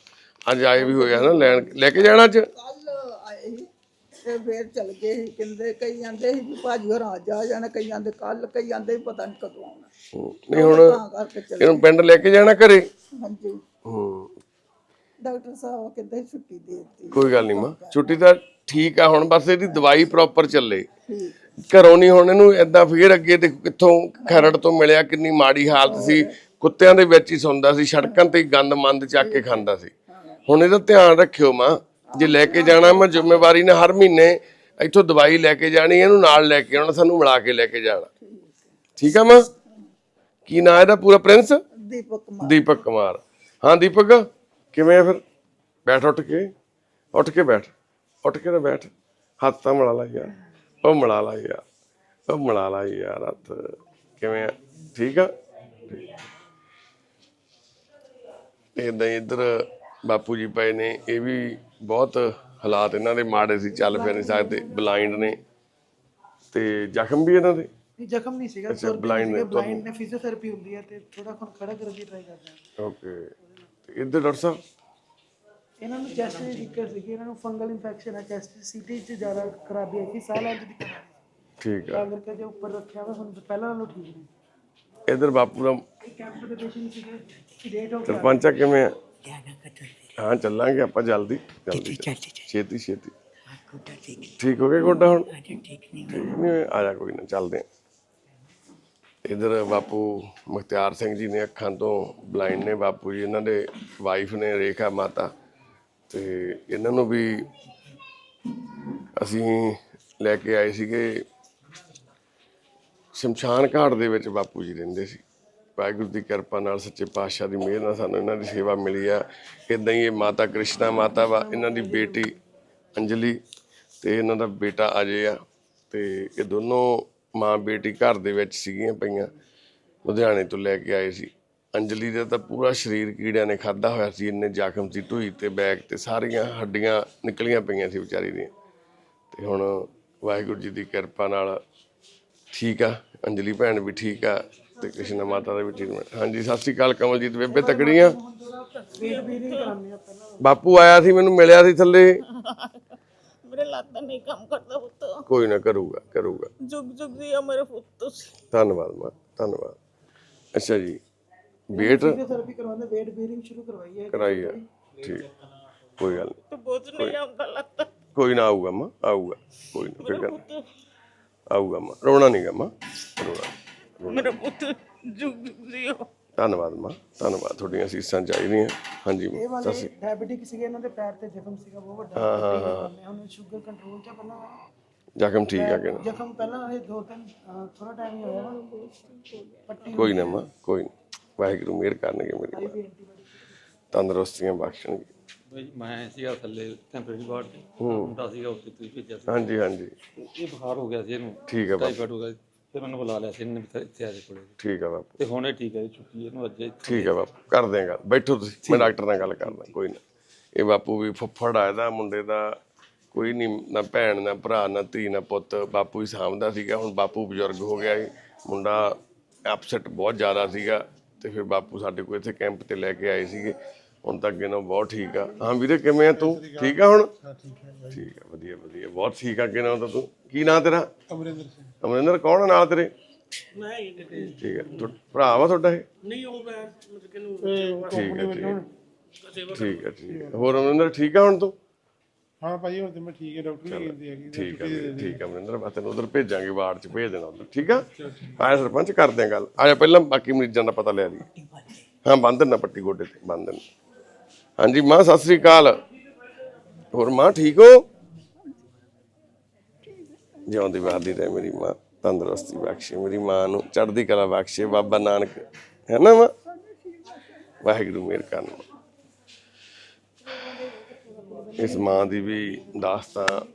ਅੱਜ ਆਏ ਵੀ ਹੋਇਆ ਨਾ ਲੈਣ ਲੈ ਕੇ ਜਾਣਾ ਅੱਜ? ਕੱਲ ਆਏ ਸੀ ਤੇ ਫੇਰ ਚਲ ਗਏ ਸੀ ਕਹਿੰਦੇ ਕਈ ਆਂਦੇ ਸੀ ਵੀ ਭਾਜੀ ਹੋਰ ਅੱਜ ਆ ਜਾਣਾ ਕਈ ਆਂਦੇ ਕੱਲ ਕਈ ਆਂਦੇ ਵੀ ਪਤਾ ਨਹੀਂ ਕਦੋਂ ਆਉਣਾ। ਹੂੰ, ਨਹੀਂ ਹੁਣ ਤਾਂ ਕਰਕੇ ਚਲੇ ਇਹਨੂੰ ਪਿੰਡ ਲੈ ਕੇ ਜਾਣਾ ਘਰੇ? ਹਾਂਜੀ। ਹੂੰ। ਡਾਕਟਰ ਸਾਹਿਬ ਕਹਿੰਦੇ ਛੁੱਟੀ ਦੇ ਦਿੱਤੀ। ਕੋਈ ਗੱਲ ਨਹੀਂ ਮਾਂ ਛੁੱਟੀ ਤਾਂ ਠੀਕ ਆ ਹੁਣ ਬਸ ਇਹਦੀ ਦਵਾਈ ਪ੍ਰੋਪਰ ਚੱਲੇ। ਘਰੋਂ ਨਹੀਂ ਹੁਣ ਇਹਨੂੰ ਏਦਾਂ ਫੇਰ ਅੱਗੇ ਦੇਖੋ ਕਿੱਥੋਂ ਖਰੜ ਤੋਂ ਮਿਲਿਆ ਕਿੰਨੀ ਮਾੜੀ ਹਾਲਤ ਸੀ। ਕੁੱਤਿਆਂ ਦੇ ਵਿੱਚ ਹੀ ਸੌਂਦਾ ਸੀ ਸੜਕਾਂ ਤੇ ਗੰਦ ਮੰਦ ਚੱਕ ਕੇ ਖਾਂਦਾ ਸੀ। ਹੁਣ ਇਹਦਾ ਧਿਆਨ ਰੱਖਿਓ ਮਾਂ ਜੇ ਲੈ ਕੇ ਜਾਣਾ ਮੈਂ ਜ਼ਿੰਮੇਵਾਰੀ ਨਾਲ ਹਰ ਮਹੀਨੇ ਇੱਥੋਂ ਦਵਾਈ ਲੈ ਕੇ ਜਾਣੀ ਇਹਨੂੰ ਨਾਲ ਲੈ ਕੇ ਆਉਣਾ ਸਾਨੂੰ ਮਿਲਾ ਕੇ ਲੈ ਕੇ ਜਾਣਾ। ਠੀਕ ਆ ਮਾਂ? ਕੀ ਨਾਂ ਇਹਦਾ ਪੂਰਾ ਪ੍ਰਿੰਸ? ਦੀਪਕ ਕੁਮਾਰ। ਦੀਪਕ ਕੁਮਾਰ। ਹਾਂ ਦੀਪਕ ਕਿਵੇਂ ਆ ਫਿਰ? ਬੈਠ ਉੱਠ ਕੇ। ਉੱਠ ਕੇ ਬੈਠ। ਉੱਠ ਕੇ ਤਾਂ ਬੈਠ। ਹੱਥ ਤਾਂ ਮਿਲਾ ਲਾ ਯਾਰ। ਉਹ ਮਿਲਾ ਲਾ ਯਾਰ। ਉਹ ਮਿਲਾ ਲਾ ਯਾਰ ਹੱਥ। ਕਿਵੇਂ ਆ? ਠੀਕ ਆ? ਇਦਾਂ ਇੱਧਰ ਬਾਪੂ ਜੀ ਪਏ ਨੇ। ਇਹ ਵੀ ਬਹੁਤ ਹਾਲਾਤ ਇਹਨਾਂ ਦੇ ਮਾੜੇ ਸੀ। ਚੱਲ ਫਿਰ ਨਹੀਂ ਸਕਦੇ। ਬਲਾਈਂਡ ਨੇ। ਤੇ ਜ਼ਖਮ ਵੀ ਇਹਨਾਂ ਦੇ। ਨਹੀਂ ਜ਼ਖਮ ਨਹੀਂ ਸੀਗਾ। ਅੱਛਾ, blind ਨੇ, ਬਲਾਈਂਡ ਨੇ। ਫਿਜ਼ੀਓਥੈਰੇਪੀ ਹੁੰਦੀ ਹੈ ਤੇ ਥੋੜਾ ਹੁਣ ਖੜਾ ਕਰਨ ਦੀ ਟਰਾਈ ਕਰਦੇ ਹਾਂ ਓਕੇ ਤੇ ਇੱਧਰ ਡਾਕਟਰ ਸਾਹਿਬ ਇਹਨਾਂ ਨੂੰ ਚੈਸਟ ਦੀ ਦਿੱਕਤ ਸੀਗੀ ਇਹਨਾਂ ਨੂੰ ਫੰਗਲ ਇਨਫੈਕਸ਼ਨ ਹੈ ਚੈਸਟ ਸੀਟੀ 'ਚ ਜ਼ਿਆਦਾ ਖਰਾਬੀ ਆਈ ਸੀ ਸਾਹ ਲੈਣ 'ਚ ਦਿੱਕਤ ਆ ਠੀਕ ਆ। ਤਾਂ ਕਰਕੇ ਜੇ ਉੱਪਰ ਰੱਖਿਆ ਵਾ ਹੁਣ ਪਹਿਲਾਂ ਨਾਲੋਂ ਠੀਕ ਨੇ ਇੱਧਰ ਬਾਪੂ ਦਾ ਇਹ ਕੈਂਪ ਦੇ ਪੇਸ਼ੈਂਟ ਸੀਗੇ ਡੇਟ ਆਫ ਸਰਪੰਚਾ ਕਿਵੇਂ ਆ? ਹਾਂ ਚੱਲਾਂਗੇ ਆਪਾਂ ਜਲਦੀ ਜਲਦੀ ਛੇਤੀ ਛੇਤੀ। ਠੀਕ ਹੋ ਗਿਆ ਗੋਡਾ ਹੁਣ? ਠੀਕ ਨਹੀਂ? ਆ ਜਾ ਕੋਈ ਨਾ ਚੱਲਦੇ ਆ ਇਧਰ ਬਾਪੂ ਮੁਖਤਿਆਰ ਸਿੰਘ ਜੀ ਨੇ ਅੱਖਾਂ ਤੋਂ ਬਲਾਈਂਡ ਨੇ ਬਾਪੂ ਜੀ ਇਹਨਾਂ ਦੇ ਵਾਈਫ ਨੇ ਰੇਖਾ ਮਾਤਾ। ਤੇ ਇਹਨਾਂ ਨੂੰ ਵੀ ਅਸੀਂ ਲੈ ਕੇ ਆਏ ਸੀਗੇ। ਸ਼ਮਸ਼ਾਨ ਘਾਟ ਦੇ ਵਿੱਚ ਬਾਪੂ ਜੀ ਰਹਿੰਦੇ ਸੀ। ਵਾਹਿਗੁਰੂ ਦੀ ਕਿਰਪਾ ਨਾਲ ਸੱਚੇ ਪਾਤਸ਼ਾਹ ਦੀ ਮਿਹਰ ਨਾਲ ਸਾਨੂੰ ਇਹਨਾਂ ਦੀ ਸੇਵਾ ਮਿਲੀ ਆ। ਇਦਾਂ ਹੀ ਇਹ ਮਾਤਾ ਕ੍ਰਿਸ਼ਨਾ ਮਾਤਾ ਵਾ, ਇਹਨਾਂ ਦੀ ਬੇਟੀ ਅੰਜਲੀ ਤੇ ਇਹਨਾਂ ਦਾ ਬੇਟਾ ਅਜੇ ਆ। ਤੇ ਇਹ ਦੋਨੋਂ ਮਾਂ ਬੇਟੀ ਘਰ ਦੇ ਵਿੱਚ ਸੀਗੀਆਂ ਪਈਆਂ, ਲੁਧਿਆਣੇ ਤੋਂ ਲੈ ਕੇ ਆਏ ਸੀ। ਅੰਜਲੀ ਦਾ ਤਾਂ ਪੂਰਾ ਸਰੀਰ ਕੀੜਿਆਂ ਨੇ ਖਾਦਾ ਹੋਇਆ ਸੀ ਇੰਨੇ ਜ਼ਖਮ ਸੀ ਢੂਈ ਤੇ ਬੈਕ ਤੇ ਸਾਰੀਆਂ ਹੱਡੀਆਂ ਨਿਕਲੀਆਂ ਪਈਆਂ ਸੀ ਵਿਚਾਰੀ ਦੀਆਂ। ਤੇ ਹੁਣ ਵਾਹਿਗੁਰੂ ਜੀ ਦੀ ਕਿਰਪਾ ਨਾਲ ਠੀਕ ਆ ਅੰਜਲੀ ਭੈਣ ਵੀ ਠੀਕ ਆ ਤੇ ਕ੍ਰਿਸ਼ਨਾ ਮਾਤਾ ਦਾ ਵੀ ਟ੍ਰੀਟਮੈਂਟ ਹਾਂਜੀ ਸਤਿ ਸ਼੍ਰੀ ਅਕਾਲ ਕਮਲਜੀਤ ਬੇਬੇ ਤਕੜੀਆਂ? ਬਾਪੂ ਆਇਆ ਸੀ ਮੈਨੂੰ ਮਿਲਿਆ ਸੀ ਥੱਲੇ। ਮੇਰੇ ਲੱਤ ਨਹੀਂ ਕੰਮ ਕਰਦਾ ਪੁੱਤ। ਕੋਈ ਨਾ ਕਰੂਗਾ ਕਰੂਗਾ। ਜੁਗ ਜੁਗ ਦੀ ਮੇਰੇ ਪੁੱਤ ਸੀ ਧੰਨਵਾਦ ਮਾਂ ਧੰਨਵਾਦ। ਅੱਛਾ ਜੀ। ਵੇਟ ਫਿਜ਼ੀਓਥੈਰੇਪੀ ਕਰਵਾਉਂਦੇ ਵੇਟ ਬੀਰਿੰਗ ਸ਼ੁਰੂ ਕਰਵਾਈ ਹੈ ਕਰਾਈ ਆ ਠੀਕ ਕੋਈ ਗੱਲ ਨਹੀਂ। ਤੇ ਬੋਝ ਨਹੀਂ ਆਉਂਦਾ ਲੱਤ ਕੋਈ ਨਾ ਆਊਗਾ ਮਾਂ ਆਊਗਾ ਕੋਈ ਨਾ ਫਿਕਰ ਨਹੀਂ। ਪੁੱਤ। ਆਊਗਾ ਮਾਂ ਰੋਣਾ ਨਹੀਂਗਾ ਮਾਂ ਰੋਣਾ ਮੇਰਾ ਪੁੱਤ ਜੁਗ ਜੁਗ ਹੋ ਧੰਨਵਾਦ ਮਾਂ ਧੰਨਵਾਦ ਤੁਹਾਡੀਆਂ ਸੀਸਾਂ ਚਾਹੀਦੀਆਂ ਹਾਂਜੀ ਇਹ ਮਾਂ ਵਾਲੇ ਡਾਇਬੀਟਿਕ ਸੀਗੇ ਇਹਨਾਂ ਦੇ ਪੈਰ ਤੇ ਜ਼ਖਮ ਸੀਗਾ ਬਹੁਤ ਵੱਡਾ। ਹਾਂ ਹਾਂ ਹਾਂ। ਹੁਣ ਸ਼ੂਗਰ ਕੰਟਰੋਲ ਚ ਪਹਿਲਾਂ ਜ਼ਖਮ ਠੀਕ ਆ ਕਿ ਨਾ? ਜ਼ਖਮ ਪਹਿਲਾਂ ਇਹ ਦੋ ਤਿੰਨ ਥੋੜਾ ਟਾਈਮ ਹੀ ਹੋਇਆ ਨਾ। ਪੱਟੀ ਕੋਈ ਨਾ ਮਾਂ ਕੋਈ ਨਾ। ਵਾਹਿਗੁਰੂ ਮਿਹਰ ਕਰਨਗੇ ਮੇਰੀ ਮਾਂ ਤੰਦਰੁਸਤੀਆਂ ਬਖਸ਼ਣਗੇ। ਬਈ ਮੈਂ ਸੀਗਾ ਥੱਲੇ ਟੈਂਪਰੇਰੀ ਵਾਰਡ ਤੇ ਹੁੰਦਾ ਸੀਗਾ ਉੱਥੇ ਤੁਸੀਂ ਭੇਜਿਆ ਸੀ। ਹਾਂਜੀ ਹਾਂਜੀ। ਇਹ ਬੁਖਾਰ ਹੋ ਗਿਆ ਸੀ ਇਹਨੂੰ। ਠੀਕ ਆ ਬਾਪੂ। ਟਾਈਫਾਇਡ ਹੋ ਗਿਆ ਸੀ। ਫਿਰ ਮੈਨੂੰ ਬੁਲਾ ਲਿਆ ਸੀ ਇਹਨੇ ਵੀ ਇੱਥੇ- ਆ ਜਾ ਕੋਲੇ। ਠੀਕ ਆ ਬਾਪੂ। ਤੇ ਹੁਣ ਇਹ ਠੀਕ ਹੈ ਜੀ ਛੁੱਟੀ ਇਹਨੂੰ ਅੱਜ ਇੱਥੇ ਠੀਕ ਆ ਬਾਪੂ। ਕਰਦੇ ਆਂ ਗੱਲ। ਬੈਠੋ ਤੁਸੀਂ। ਮੈਂ ਡਾਕਟਰ ਨਾਲ ਗੱਲ ਕਰਦਾ। ਕੋਈ ਨਾ। ਇਹ ਬਾਪੂ ਵੀ ਫੁੱਫੜ ਆ ਇਹਦਾ ਮੁੰਡੇ ਦਾ ਕੋਈ ਨਹੀਂ ਨਾ ਭੈਣ ਨਾ ਭਰਾ ਨਾ ਧੀ ਨਾ ਪੁੱਤ। ਬਾਪੂ ਹੀ ਸਾਂਭਦਾ ਸੀਗਾ। ਹੁਣ ਬਾਪੂ ਬਜ਼ੁਰਗ ਹੋ ਗਿਆ ਸੀ ਮੁੰਡਾ ਅਪਸੈਟ ਬਹੁਤ ਜ਼ਿਆਦਾ ਸੀਗਾ। ਤੇ ਫਿਰ ਬਾਪੂ ਸਾਡੇ ਕੋਲ ਇੱਥੇ ਕੈਂਪ ਤੇ ਲੈ ਕੇ ਆਏ ਸੀਗੇ। ਹੁਣ ਤੱਕ ਇਹਨਾਂ ਬਹੁਤ ਠੀਕ ਆ। ਹਾਂ ਵੀਰੇ ਕਿਵੇਂ ਆ ਤੂੰ? ਠੀਕ ਆ ਹੁਣ? ਠੀਕ ਆ ਵਧੀਆ ਵਧੀਆ। ਬਹੁਤ ਠੀਕ ਆ ਕਿਨਾਂ ਤਾਂ ਤੂੰ। ਕੀ ਨਾਂ ਤੇਰਾ? ਅਮਰਿੰਦਰ ਸਿੰਘ। ਅਮਰਿੰਦਰ ਕੌਣ ਆ ਨਾਲ ਤੇਰੇ? ਮੈਂ ਠੀਕ ਤੁਹਾ- ਭਰਾ ਵਾ ਤੁਹਾਡਾ ਇਹ? ਨਹੀਂ ਉਹ ਮੈਂ ਮਤਲਬ ਕਿ ਨੂੰ ਠੀਕ ਹੈ ਠੀਕ ਹੈ ਠੀਕ ਹੈ ਹੋਰ ਅਮਰਿੰਦਰ ਠੀਕ ਆ ਹੁਣ ਤੂੰ? ਹਾਂ ਭਾਜੀ ਹੁਣ ਤੇ ਮੈਂ ਠੀਕ ਹੈ ਡਾਕਟਰ ਕਹਿੰਦੀ ਹੈਗੀ ਠੀਕ ਹੈ ਵੀਰੇ, ਠੀਕ ਹੈ ਅਮਰਿੰਦਰ ਮੈਂ ਤੈਨੂੰ ਉਧਰ ਭੇਜਾਂਗੇ ਵਾਰਡ ਚ ਭੇਜ ਦੇਣਾ ਉਧਰ ਠੀਕ ਆ? ਆਇਆ ਸਰਪੰਚ ਕਰਦੇ ਆ ਗੱਲ। ਆਇਆ ਪਹਿਲਾਂ ਬਾਕੀ ਮਰੀਜ਼ਾਂ ਦਾ ਪਤਾ ਲੈ ਲਈ। ਹਾਂ ਬੰਦ ਦੇਣਾ ਪੱਟੀ ਗੋਡੇ ਤੇ ਬੰਦ ਹਾਂਜੀ ਮਾਂ ਸਤਿ ਸ੍ਰੀ ਅਕਾਲ। ਹੋਰ ਮਾਂ ਠੀਕ ਹੋ? ਜਿਉਂਦੀ ਵਾਦੀ ਰਹੇ ਮੇਰੀ ਮਾਂ ਤੰਦਰੁਸਤੀ ਬਖਸ਼ੇ ਮੇਰੀ ਮਾਂ ਨੂੰ ਚੜ੍ਹਦੀ ਕਲਾ ਬਖਸ਼ੇ ਬਾਬਾ ਨਾਨਕ ਹੈ ਨਾ ਮਾਂ? ਵਾਹਿਗੁਰੂ ਮਿਹਰ ਕਰਨ। ਇਸ ਮਾਂ ਦੀ ਵੀ ਦਾਸਤਾਨ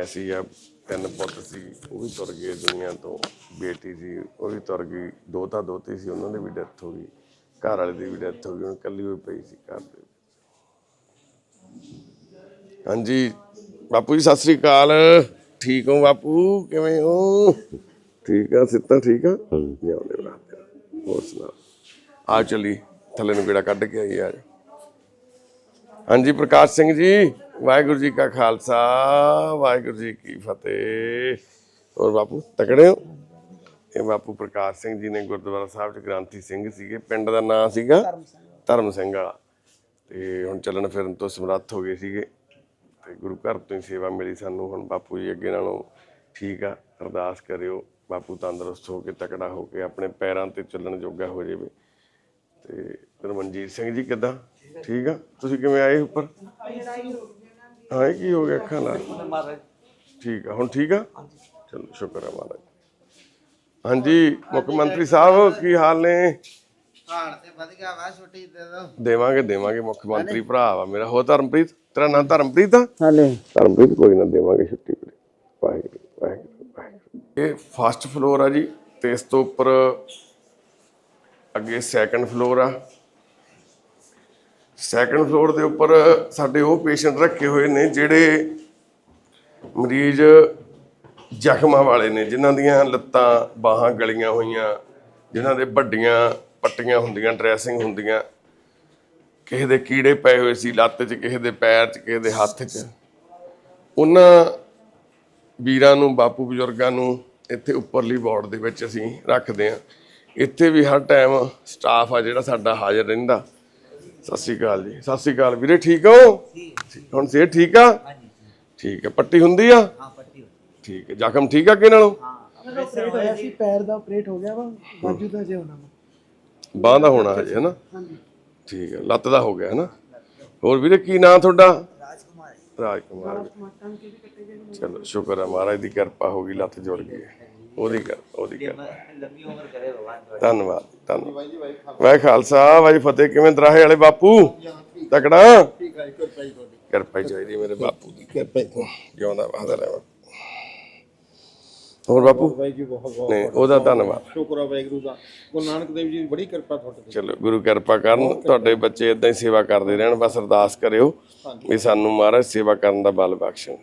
ਐਸੀ ਆ ਤਿੰਨ ਪੁੱਤ ਸੀ ਉਹ ਵੀ ਤੁਰ ਗਏ ਦੁਨੀਆ ਤੋਂ। ਬੇਟੀ ਸੀ ਉਹ ਵੀ ਤੁਰ ਗਈ। ਦੋਤਾ ਦੋਤੀ ਸੀ ਉਹਨਾਂ ਦੀ ਵੀ ਡੈਥ ਹੋ ਗਈ। ਘਰ ਵਾਲੇ ਦੀ ਵੀ ਡੈਥ ਹੋ ਗਈ ਹੁਣ ਇਕੱਲੀ ਹੋਈ ਪਈ ਸੀ ਘਰ ਦੇ। ਹਾਂਜੀ ਬਾਪੂ ਜੀ ਸਤਿ ਸ੍ਰੀ ਅਕਾਲ। ਠੀਕ ਹੋ ਬਾਪੂ? ਕਿਵੇਂ ਹੋ? ਠੀਕ ਆ ਸਿੱਤਾ ਠੀਕ ਆ? ਜਿਉਂਦੇ ਹੋਰ ਸੁਣਾ ਆ ਚਲੀ ਥੱਲੇ ਨੂੰ ਗੇੜਾ ਕੱਢ ਕੇ ਆਈ ਅੱਜ ਹਾਂਜੀ ਪ੍ਰਕਾਸ਼ ਸਿੰਘ ਜੀ ਵਾਹਿਗੁਰੂ ਜੀ ਕਾ ਖਾਲਸਾ ਵਾਹਿਗੁਰੂ ਜੀ ਕੀ ਫਤਿਹ। ਹੋਰ ਬਾਪੂ ਤਕੜੇ ਹੋ? ਇਹ ਬਾਪੂ ਪ੍ਰਕਾਸ਼ ਸਿੰਘ ਜੀ ਨੇ ਗੁਰਦੁਆਰਾ ਸਾਹਿਬ ਚ ਗ੍ਰਾਂਥੀ ਸਿੰਘ ਸੀਗੇ ਪਿੰਡ ਦਾ ਨਾਂ ਸੀਗਾ ਧਰਮ ਸਿੰਘ। ਵਾਲਾ। ਤੇ ਹੁਣ ਚੱਲਣ ਫਿਰਨ ਤੋਂ ਸਮਰੱਥ ਹੋ ਗਏ ਸੀਗੇ। ਤੇ ਗੁਰੂ ਘਰ ਤੋਂ ਹੀ ਸੇਵਾ ਮਿਲੀ ਸਾਨੂੰ ਹੁਣ ਬਾਪੂ ਜੀ ਅੱਗੇ ਨਾਲੋਂ ਠੀਕ ਆ ਅਰਦਾਸ ਕਰਿਓ ਬਾਪੂ ਤੰਦਰੁਸਤ ਹੋ ਕੇ ਤਕੜਾ ਹੋ ਕੇ ਆਪਣੇ ਪੈਰਾਂ ਤੇ ਚੱਲਣ ਜੋਗਾ ਹੋ ਜਾਵੇ। ਤੇ ਰਮਨਜੀਤ ਸਿੰਘ ਜੀ ਕਿੱਦਾਂ? ਠੀਕ ਆ? ਤੁਸੀਂ ਕਿਵੇਂ ਆਏ ਉੱਪਰ? ਹਾਂ ਇਹ ਕੀ ਹੋ ਗਿਆ ਅੱਖਾਂ ਨਾਲ? ਠੀਕ ਆ ਹੁਣ ਠੀਕ ਆ? ਚਲੋ ਸ਼ੁਕਰ ਆ ਮਹਾਰਾਜ। ਹਾਂਜੀ ਮੁੱਖ ਮੰਤਰੀ ਸਾਹਿਬ ਕੀ ਹਾਲ ਨੇ? ਹਾਲ ਤੇ ਵਧੀਆ ਵਾ ਛੁੱਟੀ ਦੇ ਦੋ ਦੇਵਾਂਗੇ ਦੇਵਾਂਗੇ ਮੁੱਖ ਮੰਤਰੀ ਭਰਾ ਵਾ ਮੇਰਾ। ਹੋ ਧਰਮਪ੍ਰੀਤ? ਤੇਰਾ ਨਾਮ ਧਰਮਪ੍ਰੀਤ ਆ? ਹਾਲੇ ਧਰਮਪ੍ਰੀਤ ਕੋਈ ਨਾ ਦੇਵਾਂਗੇ ਛੁੱਟੀ ਵੀਰੇ ਵਾਹਿਗੁਰੂ ਵਾਹਿਗੁਰੂ ਵਾਹਿਗੁਰੂ। ਇਹ ਫਸਟ ਫਲੋਰ ਆ ਜੀ ਤੇ ਇਸ ਤੋਂ ਉੱਪਰ ਅੱਗੇ ਸੈਕੰਡ ਫਲੋਰ ਆ। ਸੈਕੰਡ ਫਲੋਰ ਦੇ ਉੱਪਰ ਸਾਡੇ ਉਹ ਪੇਸ਼ੈਂਟ ਰੱਖੇ ਹੋਏ ਨੇ ਜਿਹੜੇ ਮਰੀਜ਼ ਜ਼ਖਮਾਂ ਵਾਲੇ ਨੇ, ਜਿਨ੍ਹਾਂ ਦੀਆਂ ਲੱਤਾਂ, ਬਾਹਾਂ ਗਲੀਆਂ ਹੋਈਆਂ, ਜਿਨ੍ਹਾਂ ਦੇ ਵੱਡੀਆਂ ਪੱਟੀਆਂ ਹੁੰਦੀਆਂ ਡਰੈਸਿੰਗ ਹੁੰਦੀਆਂ। ਕਿਸੇ ਦੇ ਕੀੜੇ ਪਏ ਹੋਏ ਸੀ, ਲੱਤ 'ਚ, ਕਿਸੇ ਦੇ ਪੈਰ 'ਚ, ਕਿਸੇ ਦੇ ਹੱਥ 'ਚ। ਉਹਨਾਂ ਵੀਰਾਂ ਨੂੰ, ਬਾਪੂ ਬਜ਼ੁਰਗਾਂ ਨੂੰ ਇੱਥੇ ਉੱਪਰਲੀ ਵਾਰਡ ਦੇ ਵਿੱਚ ਅਸੀਂ ਰੱਖਦੇ ਹਾਂ। ਇੱਥੇ ਵੀ ਹਰ ਟਾਈਮ ਸਟਾਫ ਆ ਜਿਹੜਾ ਸਾਡਾ ਹਾਜ਼ਰ ਰਹਿੰਦਾ। ਸਤਿ ਸ਼੍ਰੀ ਅਕਾਲ ਜੀ ਸਤਿ ਸ਼੍ਰੀ ਅਕਾਲ। ਵੀਰੇ ਠੀਕ ਹੋ? ਠੀਕ- ਹੁਣ ਸਿਹਤ ਠੀਕ ਆ? ਠੀਕ। ਹੈ ਪੱਟੀ ਹੁੰਦੀ ਆ? ਹਾਂ ਪੱਟੀ ਠੀਕ ਹੈ ਜ਼ਖਮ ਠੀਕ ਆ ਕਿ ਨਾਲੋਂ? ਆਪਰੇਟ ਹੋਇਆ ਸੀ ਪੈਰ ਦਾ ਆਪਰੇਟ ਹੋ ਗਿਆ ਵਾ ਬਾਜੂ ਦਾ ਜੇ ਹੋਣਾ ਬਾਂਹ ਦਾ ਹੋਣਾ ਹਜੇ ਹਨਾ? ਹਾਂਜੀ। ਠੀਕ ਹੈ ਲੱਤ ਦਾ ਹੋ ਗਿਆ ਹਨਾ? ਹੋਰ ਵੀਰੇ ਕੀ ਨਾਂ ਤੁਹਾਡਾ? ਰਾਜਕੁਮਾਰ। ਰਾਜਕੁਮਾਰ। ਚਲੋ ਸ਼ੁਕਰ ਹੈ ਮਹਾਰਾਜ ਦੀ ਕਿਰਪਾ ਹੋ ਗਈ ਲੱਤ ਜੁੜ ਗਈ। ਉਹਦੀ ਕਰ ਉਹਦੀ ਕਰ ਲੰਮੀ ਉਮਰ ਕਰੇ ਭਗਵਾਨ ਤੁਹਾਡੀ। ਧੰਨਵਾਦ ਧੰਨਵਾਦ। ਵਾਹਿ ਖਾਲਸਾ ਵਾਹਿ ਫਤਿਹ। ਕਿਵੇਂ ਦਰਾਹੇ ਵਾਲੇ ਬਾਪੂ? ਤਕੜਾ? ਠੀਕ ਹੈ ਕਿਰਪਾ ਜੀ ਤੁਹਾਡੀ। ਕਿਰਪਾ ਹੀ ਚਾਹੀਦੀ ਮੇਰੇ ਬਾਪੂ ਦੀ। ਕਿਰਪਾ ਜਿਉਂਦਾ ਵਾਹਦਾ ਰਹਿ ਹੋਰ ਬਾਪੂ? ਵਾਹਿਗੁਰੂ ਜੀ ਬਹੁਤ ਬਹੁਤ ਨਹੀਂ ਉਹਦਾ ਧੰਨਵਾਦ। ਸ਼ੁਕਰ ਆ ਵਾਹਿਗੁਰੂ ਦਾ। ਗੁਰੂ ਨਾਨਕ ਦੇਵ ਜੀ ਦੀ ਬੜੀ ਕਿਰਪਾ ਤੁਹਾਡੇ ਤੇ। ਚਲੋ ਗੁਰੂ ਕਿਰਪਾ ਕਰਨ। ਤੁਹਾਡੇ ਬੱਚੇ ਇਦਾਂ ਹੀ ਸੇਵਾ ਕਰਦੇ ਰਹਿਣ ਬਸ ਅਰਦਾਸ ਕਰਿਓ ਵੀ ਸਾਨੂੰ ਮਹਾਰਾਜ ਸੇਵਾ ਕਰਨ ਦਾ ਬਲ ਬਖਸ਼ਣ।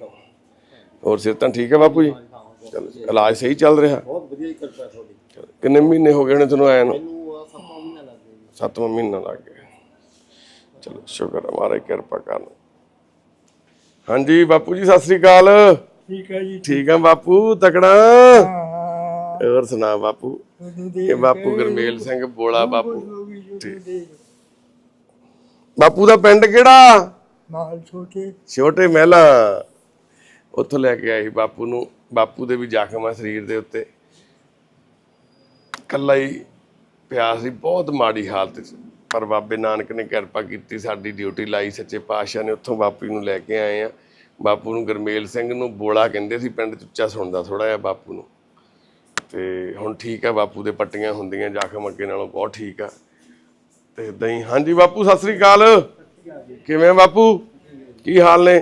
ਹੋਰ ਸਿਹਤਾਂ ਠੀਕ ਹੈ ਬਾਪੂ ਜੀ? ਚਲੋ ਇਲਾਜ ਸਹੀ ਚੱਲ ਰਿਹਾ। ਬਹੁਤ ਵਧੀਆ ਹੀ ਕਿਰਪਾ ਤੁਹਾਡੀ। ਕਿੰਨੇ ਮਹੀਨੇ ਹੋ ਗਏ ਨੇ ਤੁਹਾਨੂੰ ਆਇਆ ਨੂੰ? ਮੈਨੂੰ ਆ ਸੱਤਾਂ ਮਹੀਨਾ ਲੱਗ ਗਿਆ ਜੀ। ਸੱਤਵਾਂ ਮਹੀਨਾ ਲੱਗ ਗਿਆ। ਚਲੋ ਸ਼ੁਕਰ ਹੈ ਮਹਾਰਾਜ ਕਿਰਪਾ ਕਰਨ। ਹਾਂਜੀ ਬਾਪੂ ਜੀ ਸਤਿ ਸ੍ਰੀ ਅਕਾਲ। ਠੀਕ ਹੈ ਜੀ ਠੀਕ ਆ ਬਾਪੂ ਤਕੜਾ? ਹੋਰ ਸੁਣਾ ਬਾਪੂ? ਇਹ ਬਾਪੂ ਗਰਮੇਲ ਸਿੰਘ ਬੋਲਾ ਬਾਪੂ। ਬਾਪੂ ਦਾ ਪਿੰਡ ਕਿਹੜਾ? ਨਾਲ ਛੋਟੇ। ਛੋਟੇ ਮਹਿਲਾ। ਉੱਥੋਂ ਲੈ ਕੇ ਆਏ ਸੀ ਬਾਪੂ ਨੂੰ। ਬਾਪੂ ਦੇ ਵੀ ਜ਼ਖਮ ਆ ਸਰੀਰ ਦੇ ਉੱਤੇ। ਕੱਲਾ ਹੀ ਪਿਆ ਸੀ ਬਹੁਤ ਮਾੜੀ ਹਾਲਤ 'ਚ। ਪਰ ਬਾਬੇ ਨਾਨਕ ਨੇ ਕਿਰਪਾ ਕੀਤੀ ਸਾਡੀ ਡਿਊਟੀ ਲਾਈ ਸੱਚੇ ਪਾਤਸ਼ਾਹ ਨੇ ਉੱਥੋਂ ਬਾਪੂ ਨੂੰ ਲੈ ਕੇ ਆਏ ਆ। ਬਾਪੂ ਨੂੰ ਗਰਮੇਲ ਸਿੰਘ ਨੂੰ ਬੋਲਾ ਕਹਿੰਦੇ ਸੀ ਪਿੰਡ 'ਚ ਉੱਚਾ ਸੁਣਦਾ ਥੋੜਾ ਜਿਹਾ ਬਾਪੂ ਨੂੰ। ਤੇ ਹੁਣ ਠੀਕ ਆ ਬਾਪੂ ਦੇ ਪੱਟੀਆਂ ਹੁੰਦੀਆਂ ਜ਼ਖਮ ਅੱਗੇ ਨਾਲੋਂ ਬਹੁਤ ਠੀਕ ਆ। ਤੇ ਇਦਾਂ ਹੀ ਹਾਂਜੀ ਬਾਪੂ ਸਤਿ ਸ੍ਰੀ ਅਕਾਲ। ਕਿਵੇਂ ਬਾਪੂ? ਕੀ ਹਾਲ ਨੇ?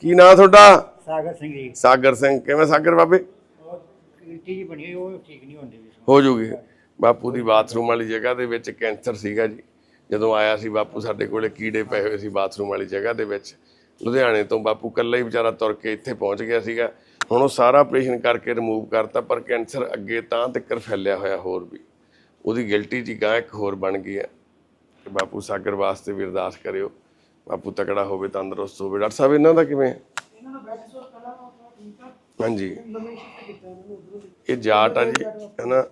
ਕੀ ਨਾਂ ਤੁਹਾਡਾ? ਸਾਗਰ ਸਿੰਘ ਜੀ। ਸਾਗਰ ਸਿੰਘ ਕਿਵੇਂ ਸਾਗਰ ਬਾਬੇ? ਚੀਜ਼ ਬਣੀ ਹੋਈ ਉਹ ਠੀਕ ਨਹੀਂ ਹੁੰਦੀ ਹੋ ਜੂਗੀ। ਬਾਪੂ ਦੀ ਬਾਥਰੂਮ ਵਾਲੀ ਜਗ੍ਹਾ ਦੇ ਵਿੱਚ ਕੈਂਸਰ ਸੀਗਾ ਜੀ। ਜਦੋਂ ਆਇਆ ਸੀ ਬਾਪੂ ਸਾਡੇ ਕੋਲੇ ਕੀੜੇ ਪਏ ਹੋਏ ਸੀ ਬਾਥਰੂਮ ਵਾਲੀ ਜਗ੍ਹਾ ਦੇ ਵਿੱਚ। ਲੁਧਿਆਣੇ ਤੋਂ ਬਾਪੂ ਕੱਲਾ ਹੀ ਵਿਚਾਰਾ ਤੁਰ ਕੇ ਇੱਥੇ ਪਹੁੰਚ ਗਿਆ ਸੀਗਾ। ਹੁਣ ਉਹ ਸਾਰਾ ਆਪਰੇਸ਼ਨ ਕਰਕੇ ਰਿਮੂਵ ਕਰਤਾ ਪਰ ਕੈਂਸਰ ਅੱਗੇ ਤਾਂ ਤੱਕਰ ਫੈਲਿਆ ਹੋਇਆ ਹੋਰ ਵੀ। ਉਹਦੀ ਗਿਲਟੀ ਜੀ ਗਾਂ ਇੱਕ ਹੋਰ ਬਣ ਗਈ ਹੈ। ਤੇ ਬਾਪੂ ਸਾਗਰ ਵਾਸਤੇ ਵੀ ਅਰਦਾਸ ਕਰਿਓ। ਬਾਪੂ ਤਕੜਾ ਹੋਵੇ ਤੰਦਰੁਸਤ ਹੋਵੇ। ਡਾਕਟਰ ਸਾਹਿਬ ਇਹਨਾਂ ਦਾ ਕਿਵੇਂ ਹੈ? ਹਾਂਜੀ। ਇਹ ਜਾਟ ਆ ਜੀ ਹਨਾ?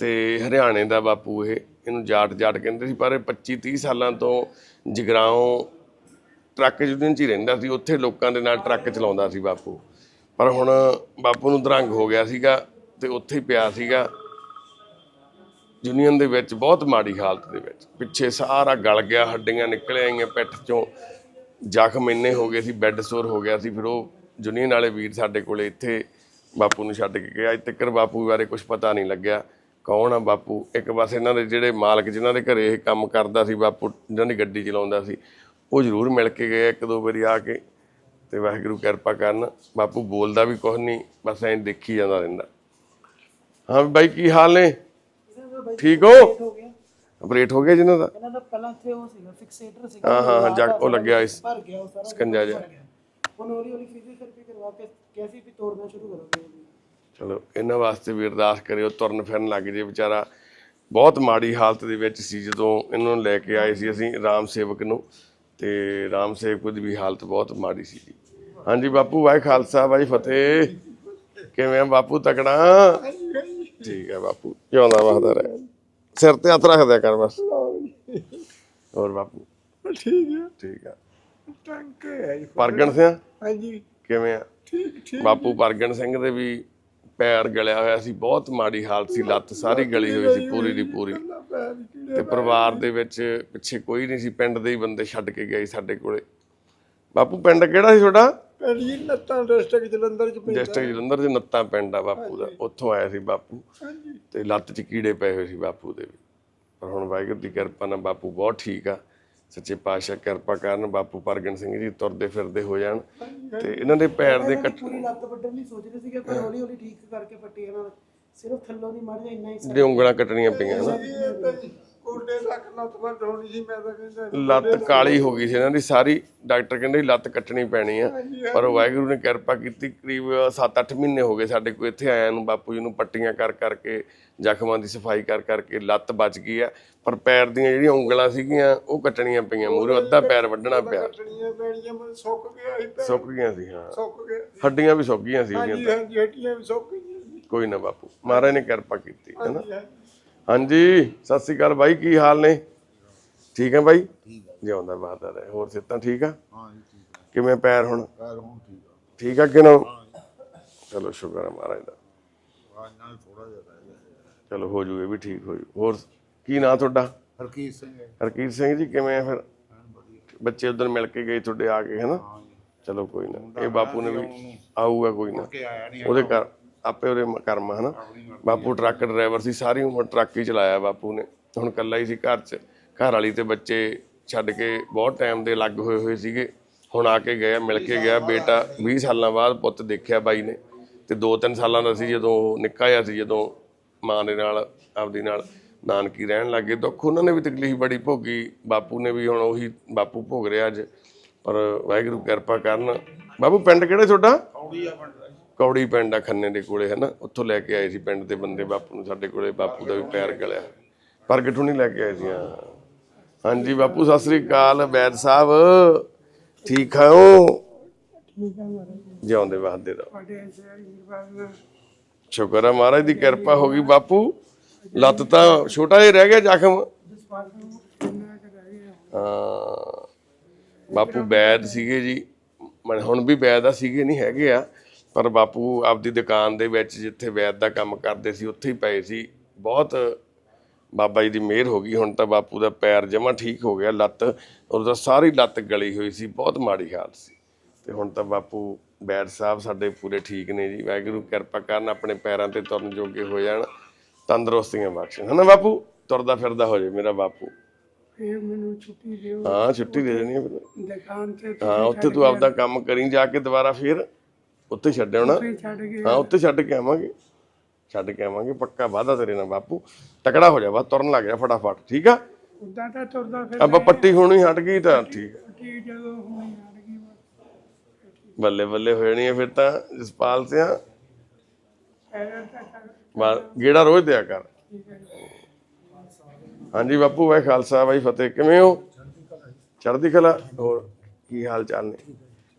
ਤੇ ਹਰਿਆਣੇ ਦਾ ਬਾਪੂ ਇਹ ਇਹਨੂੰ ਜਾਟ ਜਾਟ ਕਹਿੰਦੇ ਸੀ ਪਰ ਇਹ 25 30 ਸਾਲਾਂ ਤੋਂ ਜਗਰਾਓਂ ਟਰੱਕ ਯੂਨੀਅਨ ਚ ਹੀ ਰਹਿੰਦਾ ਸੀ ਉੱਥੇ ਲੋਕਾਂ ਦੇ ਨਾਲ ਟਰੱਕ ਚਲਾਉਂਦਾ ਸੀ ਬਾਪੂ। ਪਰ ਹੁਣ ਬਾਪੂ ਨੂੰ ਦਰੰਗ ਹੋ ਗਿਆ ਸੀਗਾ ਤੇ ਉੱਥੇ ਹੀ ਪਿਆ ਸੀਗਾ। ਯੂਨੀਅਨ ਦੇ ਵਿੱਚ ਬਹੁਤ ਮਾੜੀ ਹਾਲਤ ਦੇ ਵਿੱਚ। ਪਿੱਛੇ ਸਾਰਾ ਗਲ ਗਿਆ ਹੱਡੀਆਂ ਨਿਕਲ ਆਈਆਂ ਪਿੱਠ ਚੋਂ ਜ਼ਖਮ ਇੰਨੇ ਹੋ ਗਏ ਸੀ ਬੈੱਡ ਸੋਰ ਹੋ ਗਿਆ ਸੀ ਫਿਰ ਉਹ ਯੂਨੀਅਨ ਵਾਲੇ ਵੀਰ ਸਾਡੇ ਕੋਲੇ ਇੱਥੇ ਬਾਪੂ ਨੂੰ ਛੱਡ ਕੇ ਗਿਆ ਅੱਜ ਤੱਕ ਬਾਪੂ ਬਾਰੇ ਕੁਝ ਪਤਾ ਨਹੀਂ ਲੱਗਿਆ। ਕੌਣ ਆ ਬਾਪੂ? ਇੱਕ ਬਸ ਇਹਨਾਂ ਦੇ ਜਿਹੜੇ ਮਾਲਕ ਜਿਨ੍ਹਾਂ ਦੇ ਘਰੇ ਇਹ ਕੰਮ ਕਰਦਾ ਸੀ ਬਾਪੂ ਜਿਹਨਾਂ ਦੀ ਗੱਡੀ ਚਲਾਉਂਦਾ ਸੀ ਉਹ ਜ਼ਰੂਰ ਮਿਲ ਕੇ ਗਏ ਇੱਕ ਦੋ ਵਾਰੀ ਆ ਕੇ ਤੇ ਵਾਹਿਗੁਰੂ ਕਿਰਪਾ ਕਰਨ। ਬਾਪੂ ਬੋਲਦਾ ਵੀ ਕੁਝ ਨਹੀਂ ਬਸ ਐਂ ਦੇਖੀ ਜਾਂਦਾ ਰਹਿੰਦਾ। ਹਾਂ ਵੀ ਬਾਈ ਕੀ ਹਾਲ ਨੇ? ਠੀਕ ਹੋ? ਆਪਰੇਟ ਹੋ ਗਿਆ ਜਿਨ੍ਹਾਂ ਦਾ? ਇਹਨਾਂ ਦਾ ਪਹਿਲਾਂ ਇੱਥੇ ਉਹ ਸੀਗਾ ਫਿਕਸੇਟਰ ਸੀਗਾ। ਹਾਂ ਹਾਂ ਹਾਂ ਜੱਗ ਉਹ ਲੱਗਿਆ ਇਸ ਭਰ ਗਿਆ ਉਹ ਸਾਰਾ ਸਕੰਜਾ ਜਿਹਾ। ਹੁਣ ਹੌਲੀ ਹੌਲੀ ਫਿਜ਼ੀਓਥੈਰੇਪੀ ਕਰਵਾ ਕੇ ਕਿਹਾ ਸੀ ਵੀ ਤੋੜਨਾ ਸ਼ੁਰੂ ਕਰੋਗੇ। ਚਲੋ ਇਹਨਾਂ ਵਾਸਤੇ ਵੀ ਅਰਦਾਸ ਕਰਿਓ ਤੁਰਨ ਫਿਰਨ ਲੱਗ ਜੇ ਵਿਚਾਰਾ। ਬਹੁਤ ਮਾੜੀ ਹਾਲਤ ਦੇ ਵਿੱਚ ਸੀ ਜਦੋਂ ਇਹਨਾਂ ਨੂੰ ਲੈ ਕੇ ਆਏ ਸੀ ਅਸੀਂ ਰਾਮ ਸੇਵਕ ਨੂੰ ਤੇ ਰਾਮ ਸੇਵਕ ਦੀ ਵੀ ਹਾਲਤ ਬਹੁਤ ਮਾੜੀ ਸੀ ਜੀ। ਹਾਂਜੀ ਬਾਪੂ ਵਾਹਿ ਖਾਲਸਾ ਵਾਹਿ ਫਤਿਹ। ਕਿਵੇਂ ਆ ਬਾਪੂ ਤਕੜਾ? ਠੀਕ ਹੈ ਬਾਪੂ ਜਿਉਂਦਾ ਵਸਦਾ ਰਹਿ? ਸਿਰ ਤੇ ਹੱਥ ਰੱਖ ਦਿਆ ਕਰ ਬਸ। ਹੋਰ ਬਾਪੂ? ਠੀਕ ਹੈ ਠੀਕ ਆ। ਟੰਕ ਹੈ ਜੀ। ਪਰਗਣ ਸਿਆ ਹਾਂਜੀ। ਕਿਵੇਂ ਆ? ਠੀਕ ਠੀਕ। ਬਾਪੂ ਪਰਗਣ ਸਿੰਘ ਦੇ ਵੀ ਪੈਰ ਗਲਿਆ ਹੋਇਆ ਸੀ ਬਹੁਤ ਮਾੜੀ ਹਾਲਤ ਸੀ ਲੱਤ ਸਾਰੀ ਗਲੀ ਹੋਈ ਸੀ ਪੂਰੀ ਦੀ ਪੂਰੀ। ਕੱਲਾ ਪੈਰ ਕੀੜੇ ਤੇ ਪਰਿਵਾਰ ਦੇ। ਵਿੱਚ ਪਿੱਛੇ ਕੋਈ ਨਹੀਂ ਸੀ ਪਿੰਡ ਦੇ ਹੀ ਬੰਦੇ ਛੱਡ ਕੇ ਗਏ ਸਾਡੇ ਕੋਲੇ। ਬਾਪੂ ਪਿੰਡ ਕਿਹੜਾ ਸੀ ਤੁਹਾਡਾ? ਪਿੰਡ ਜੀ ਨੱਤਾਂ ਡਿਸਟ੍ਰਿਕਟ ਜਲੰਧਰ ਚ ਪੈਂਦਾ ਡਿਸਟ੍ਰਿਕਟ ਜਲੰਧਰ ਦੇ ਨੱਤਾ ਪਿੰਡ ਆ ਬਾਪੂ ਦਾ ਉੱਥੋਂ ਆਇਆ ਸੀ ਬਾਪੂ। ਹਾਂਜੀ। ਤੇ ਲੱਤ 'ਚ ਕੀੜੇ ਪਏ ਹੋਏ ਸੀ ਬਾਪੂ ਦੇ ਵੀ। ਪਰ ਹੁਣ ਵਾਹਿਗੁਰੂ ਦੀ ਕਿਰਪਾ ਨਾਲ ਬਾਪੂ ਬਹੁਤ ਠੀਕ ਆ। ਸੱਚੇ ਪਾਤਸ਼ਾਹ ਕਿਰਪਾ ਕਰਨ ਬਾਪੂ ਪਰਗਣ ਸਿੰਘ ਜੀ ਤੁਰਦੇ ਫਿਰਦੇ ਹੋ ਜਾਣ। ਤੇ ਇਹਨਾਂ ਦੇ ਪੈਰ ਦੇ ਕੱਟ ਪੂਰੀ ਲੱਤ ਵੱਢਣ ਲਈ ਸੋਚ ਰਹੇ ਸੀਗੇ ਪਰ ਹੌਲੀ ਹੌਲੀ ਠੀਕ ਕਰਕੇ ਪੱਟੀ ਇਹਨਾਂ ਸਿਰਫ ਥੱਲੋਂ ਦੀ ਮਾੜੀ ਇੰਨਾ ਹੀ ਦੇ ਉਂਗਲਾਂ ਕੱਟਣੀਆਂ ਪਈਆਂ ਨਾ ਜੀ ਲੱਤ ਵੱਢ ਹੋਣੀ ਸੀ ਮੈਂ ਤਾਂ ਕਹਿੰਦਾ ਲੱਤ ਕਾਲੀ ਹੋ ਗਈ ਸੀ ਇਹਨਾਂ ਦੀ ਸਾਰੀ ਡਾਕਟਰ ਕਹਿੰਦੇ ਲੱਤ ਕੱਟਣੀ ਪੈਣੀ ਆ। ਪਰ ਵਾਹਿਗੁਰੂ ਨੇ ਕਿਰਪਾ ਕੀਤੀ ਕਰੀਬ 7-8 ਮਹੀਨੇ ਹੋ ਗਏ ਸਾਡੇ ਕੋਲ ਇੱਥੇ ਆਇਆਂ ਨੂੰ ਬਾਪੂ ਜੀ ਨੂੰ ਪੱਟੀਆਂ ਕਰ ਕਰਕੇ ਜ਼ਖਮਾਂ ਦੀ ਸਫ਼ਾਈ ਕਰ ਕਰਕੇ ਲੱਤ ਬਚ ਗਈ ਆ। ਪਰ ਪੈਰ ਦੀਆਂ ਜਿਹੜੀਆਂ ਉਂਗਲਾਂ ਸੀਗੀਆਂ ਉਹ ਕੱਟਣੀਆਂ ਪਈਆਂ ਮੂਰੇ ਅੱਧਾ ਪੈਰ ਵੱਢਣਾ ਪਿਆ। ਕੱਟਣੀਆਂ ਪੈਣੀਆਂ ਮੈਂ ਸੁੱਕ ਗਿਆ ਸੀ ਪੈਰ। ਸੁੱਕ ਗਈਆਂ ਸੀ ਹਾਂ। ਸੁੱਕ ਗਿਆ ਹੱਡੀਆਂ ਵੀ ਸੁੱਕ ਗਈਆਂ ਸੀ ਉਹਦੀਆਂ ਹਾਂਜੀ ਹਾਂਜੀ ਹੱਡੀਆਂ ਵੀ ਸੁੱਕ ਗਈਆਂ ਜੀ ਕੋਈ ਨਾ ਬਾਪੂ ਮਹਾਰਾਜ ਨੇ ਕਿਰਪਾ ਕੀਤੀ ਹੈ ਨਾ? ਹਾਂਜੀ, ਸਤਿ ਸ੍ਰੀ ਅਕਾਲ ਬਾਈ ਕੀ ਹਾਲ ਨੇ? ਠੀਕ ਹੈ ਬਾਈ? ਜਿਉਂਦਾ ਬਾਦਰ ਹੈ ਹੋਰ ਸਿੱਤਾਂ ਠੀਕ ਆ? ਹਾਂ ਠੀਕ ਹੈ ਕਿਵੇਂ ਪੈਰ ਹੁਣ? ਪੈਰ ਹੁਣ ਠੀਕ ਆ। ਠੀਕ ਆ ਕਿ ਨਾ? ਚਲੋ ਸ਼ੁਕਰ ਹੈ ਮਹਾਰਾਜ ਦਾ। ਆਜ ਨਾਲ ਥੋੜਾ ਜਿਹਾ ਰਹਿ ਗਿਆ। ਚਲੋ ਹੋ ਜੂ ਇਹ ਵੀ ਠੀਕ ਹੋ ਜੂ। ਹੋਰ ਕੀ ਨਾਂ ਤੁਹਾਡਾ? ਹਰਕੀਤ ਸਿੰਘ ਹੈ ਹਰਕੀਤ ਸਿੰਘ ਜੀ ਕਿਵੇਂ ਆ ਫਿਰ? ਬੱਚੇ ਉਧਰ ਮਿਲ ਕੇ ਗਏ ਤੁਹਾਡੇ ਆ ਕੇ ਹਨਾ ਚਲੋ ਕੋਈ ਨਾ ਇਹ ਬਾਪੂ ਨੇ ਵੀ ਆਊਗਾ ਕੋਈ ਨਾ। ਉਹਦੇ ਕਰ ਆਪੇ ਉਹਦੇ ਕਰਮ ਆ, ਹਨਾ? ਬਾਪੂ ਟਰੱਕ ਡਰਾਈਵਰ ਸੀ, ਸਾਰੀ ਉਮਰ ਟਰੱਕ ਹੀ ਚਲਾਇਆ ਬਾਪੂ ਨੇ। ਹੁਣ ਇਕੱਲਾ ਹੀ ਸੀ ਘਰ 'ਚ। ਘਰ ਵਾਲੀ ਤੇ ਬੱਚੇ ਛੱਡ ਕੇ ਬਹੁਤ ਟਾਈਮ ਦੇ ਲੱਗ ਹੋਏ ਹੋਏ ਸੀਗੇ। ਹੁਣ ਆ ਕੇ ਗਿਆ, ਮਿਲ ਕੇ ਗਿਆ, ਬੇਟਾ 20 ਸਾਲਾਂ ਬਾਅਦ ਪੁੱਤ ਦੇਖਿਆ ਬਾਈ ਨੇ। ਤੇ 2-3 ਸਾਲਾਂ ਦਾ ਸੀ ਜਦੋਂ ਨਿੱਕਾ ਜਿਹਾ ਸੀ, ਜਦੋਂ ਮਾਂ ਦੇ ਨਾਲ, ਆਪਦੀ ਨਾਲ ਨਾਨਕੀ ਰਹਿਣ ਲੱਗੇ ਦੁੱਖ ਉਹਨਾਂ ਨੇ ਵੀ ਤਕਲੀਫ ਬੜੀ ਭੋਗੀ। ਬਾਪੂ ਨੇ ਵੀ ਹੁਣ ਉਹੀ ਬਾਪੂ ਭੋਗ ਰਿਹਾ ਅੱਜ। ਪਰ ਵਾਹਿਗੁਰੂ ਕਿਰਪਾ ਕਰਨ। ਬਾਪੂ, ਪਿੰਡ ਕਿਹੜੇ ਤੁਹਾਡਾ? ਕੌੜੀ ਆ ਕੌੜੀ ਪਿੰਡ ਆ ਖੰਨੇ ਦੇ ਕੋਲੇ, ਹਨਾ? ਉੱਥੋਂ ਲੈ ਕੇ ਆਏ ਸੀ ਪਿੰਡ ਦੇ ਬੰਦੇ ਬਾਪੂ ਨੂੰ, ਸਾਡੇ ਕੋਲੇ ਬਾਪੂ ਦਾ ਵੀ ਪੈਰ ਗਲਿਆ। ਪ੍ਰਗਟ ਨਹੀਂ ਲੈ ਕੇ ਆਏ ਸੀ, ਹਾਂ। ਹਾਂਜੀ, ਬਾਪੂ, ਸਤਿ ਸ੍ਰੀ ਅਕਾਲ, ਵੈਦ ਸਾਹਿਬ। ਠੀਕ ਹੋ ਠੀਕ ਹੈ? ਮਹਾਰਾਜ ਜਿਉਂਦੇ ਵਾਦੇ ਦਾ ਸ਼ੁਕਰ ਹੈ ਮਹਾਰਾਜ ਦੀ ਕਿਰਪਾ ਹੋ ਗਈ ਬਾਪੂ। ਲੱਤ ਤਾਂ ਛੋਟਾ ਜਿਹਾ ਰਹਿ ਗਿਆ ਜ਼ਖਮ। ਹਾਂ। ਬਾਪੂ ਬੈਦ ਸੀਗੇ ਜੀ। ਮੈਂ ਹੁਣ ਵੀ ਬੈਦ ਆ, ਸੀਗੇ ਨਹੀਂ ਹੈਗੇ ਆ। ਪਰ ਬਾਪੂ ਆਪਦੀ ਦੁਕਾਨ ਦੇ ਵਿੱਚ ਜਿੱਥੇ ਵੈਦ ਦਾ ਕੰਮ ਕਰਦੇ ਸੀ ਉੱਥੇ ਹੀ ਪਏ ਸੀ। ਬਹੁਤ ਬਾਬਾ ਜੀ ਦੀ ਮਿਹਰ ਹੋ ਗਈ। ਹੁਣ ਤਾਂ ਬਾਪੂ ਦਾ ਪੈਰ ਜਮਾ ਠੀਕ ਹੋ ਗਿਆ ਲੱਤ ਉਹਦਾ ਸਾਰੀ ਲੱਤ ਗਲੀ ਹੋਈ ਸੀ ਬਹੁਤ ਮਾੜੀ ਹਾਲਤ ਸੀ। ਤੇ ਹੁਣ ਤਾਂ ਬਾਪੂ ਬੈਦ ਸਾਹਿਬ ਸਾਡੇ ਪੂਰੇ ਠੀਕ ਨੇ ਜੀ। ਵਾਹਿਗੁਰੂ ਕਿਰਪਾ ਕਰਨ ਆਪਣੇ ਪੈਰਾਂ ਤੇ ਤੁਰਨ ਜੋਗੇ ਹੋ ਜਾਣ ਤੰਦਰੁਸਤੀਆਂ ਬਖਸ਼ਣ। ਹਨਾ ਬਾਪੂ? ਤੁਰਦਾ ਫਿਰਦਾ ਹੋ ਜਾਏ ਮੇਰਾ ਬਾਪੂ। ਫਿਰ ਮੈਨੂੰ ਛੁੱਟੀ ਦਿਓ। ਹਾਂ ਛੁੱਟੀ ਦੇ ਦੇਣੀ ਹੈ ਫਿਰ ਦੁਕਾਨ ਤੇ ਹਾਂ ਉੱਥੇ ਤੂੰ ਆਪਦਾ ਕੰਮ ਕਰੀ ਜਾ ਕੇ ਦੁਬਾਰਾ ਫੇਰ ਉੱਥੇ ਛੱਡ ਆਉਣਾ। ਫਿਰ ਛੱਡ ਕੇ। ਹਾਂ ਉੱਥੇ ਛੱਡ ਕੇ ਆਵਾਂਗੇ। ਛੱਡ ਕੇ ਆਵਾਂਗੇ ਪੱਕਾ ਵਾਦਾ ਤੇਰੇ ਨਾਲ ਬਾਪੂ। ਤਕੜਾ ਹੋ ਜਾ ਬਸ ਤੁਰਨ ਲੱਗ ਜਾ ਫਟਾਫਟ ਠੀਕ ਆ? ਉਦਾਂ ਤਾਂ ਤੁਰਦਾ ਫਿਰ ਆਪਾਂ ਪੱਟੀ ਹੋਣੀ ਹਟ ਗਈ ਤਾਂ ਠੀਕ ਆ। ਛੁੱਟੀ ਜਦੋਂ ਹੋਣੀ ਹਟ ਗਈ ਬਸ। ਬੱਲੇ ਬੱਲੇ ਹੋ ਜਾਣੀ ਹੈ ਫਿਰ ਤਾਂ ਜਸਪਾਲ ਸਿਆ। ਪੈਰ ਤਾਂ ਬਸ ਗੇੜਾ ਰੋਜ਼ ਦਿਆ ਕਰ। ਠੀਕ ਹੈ। ਹਾਂਜੀ ਬਾਪੂ ਵਾਹਿ ਖਾਲਸਾ ਵਾਹਿ ਫਤਿਹ। ਕਿਵੇਂ ਹੋ? ਚੜ੍ਹਦੀ ਕਲਾ? ਹੋਰ ਕੀ ਹਾਲ ਚਾਲ ਨੇ?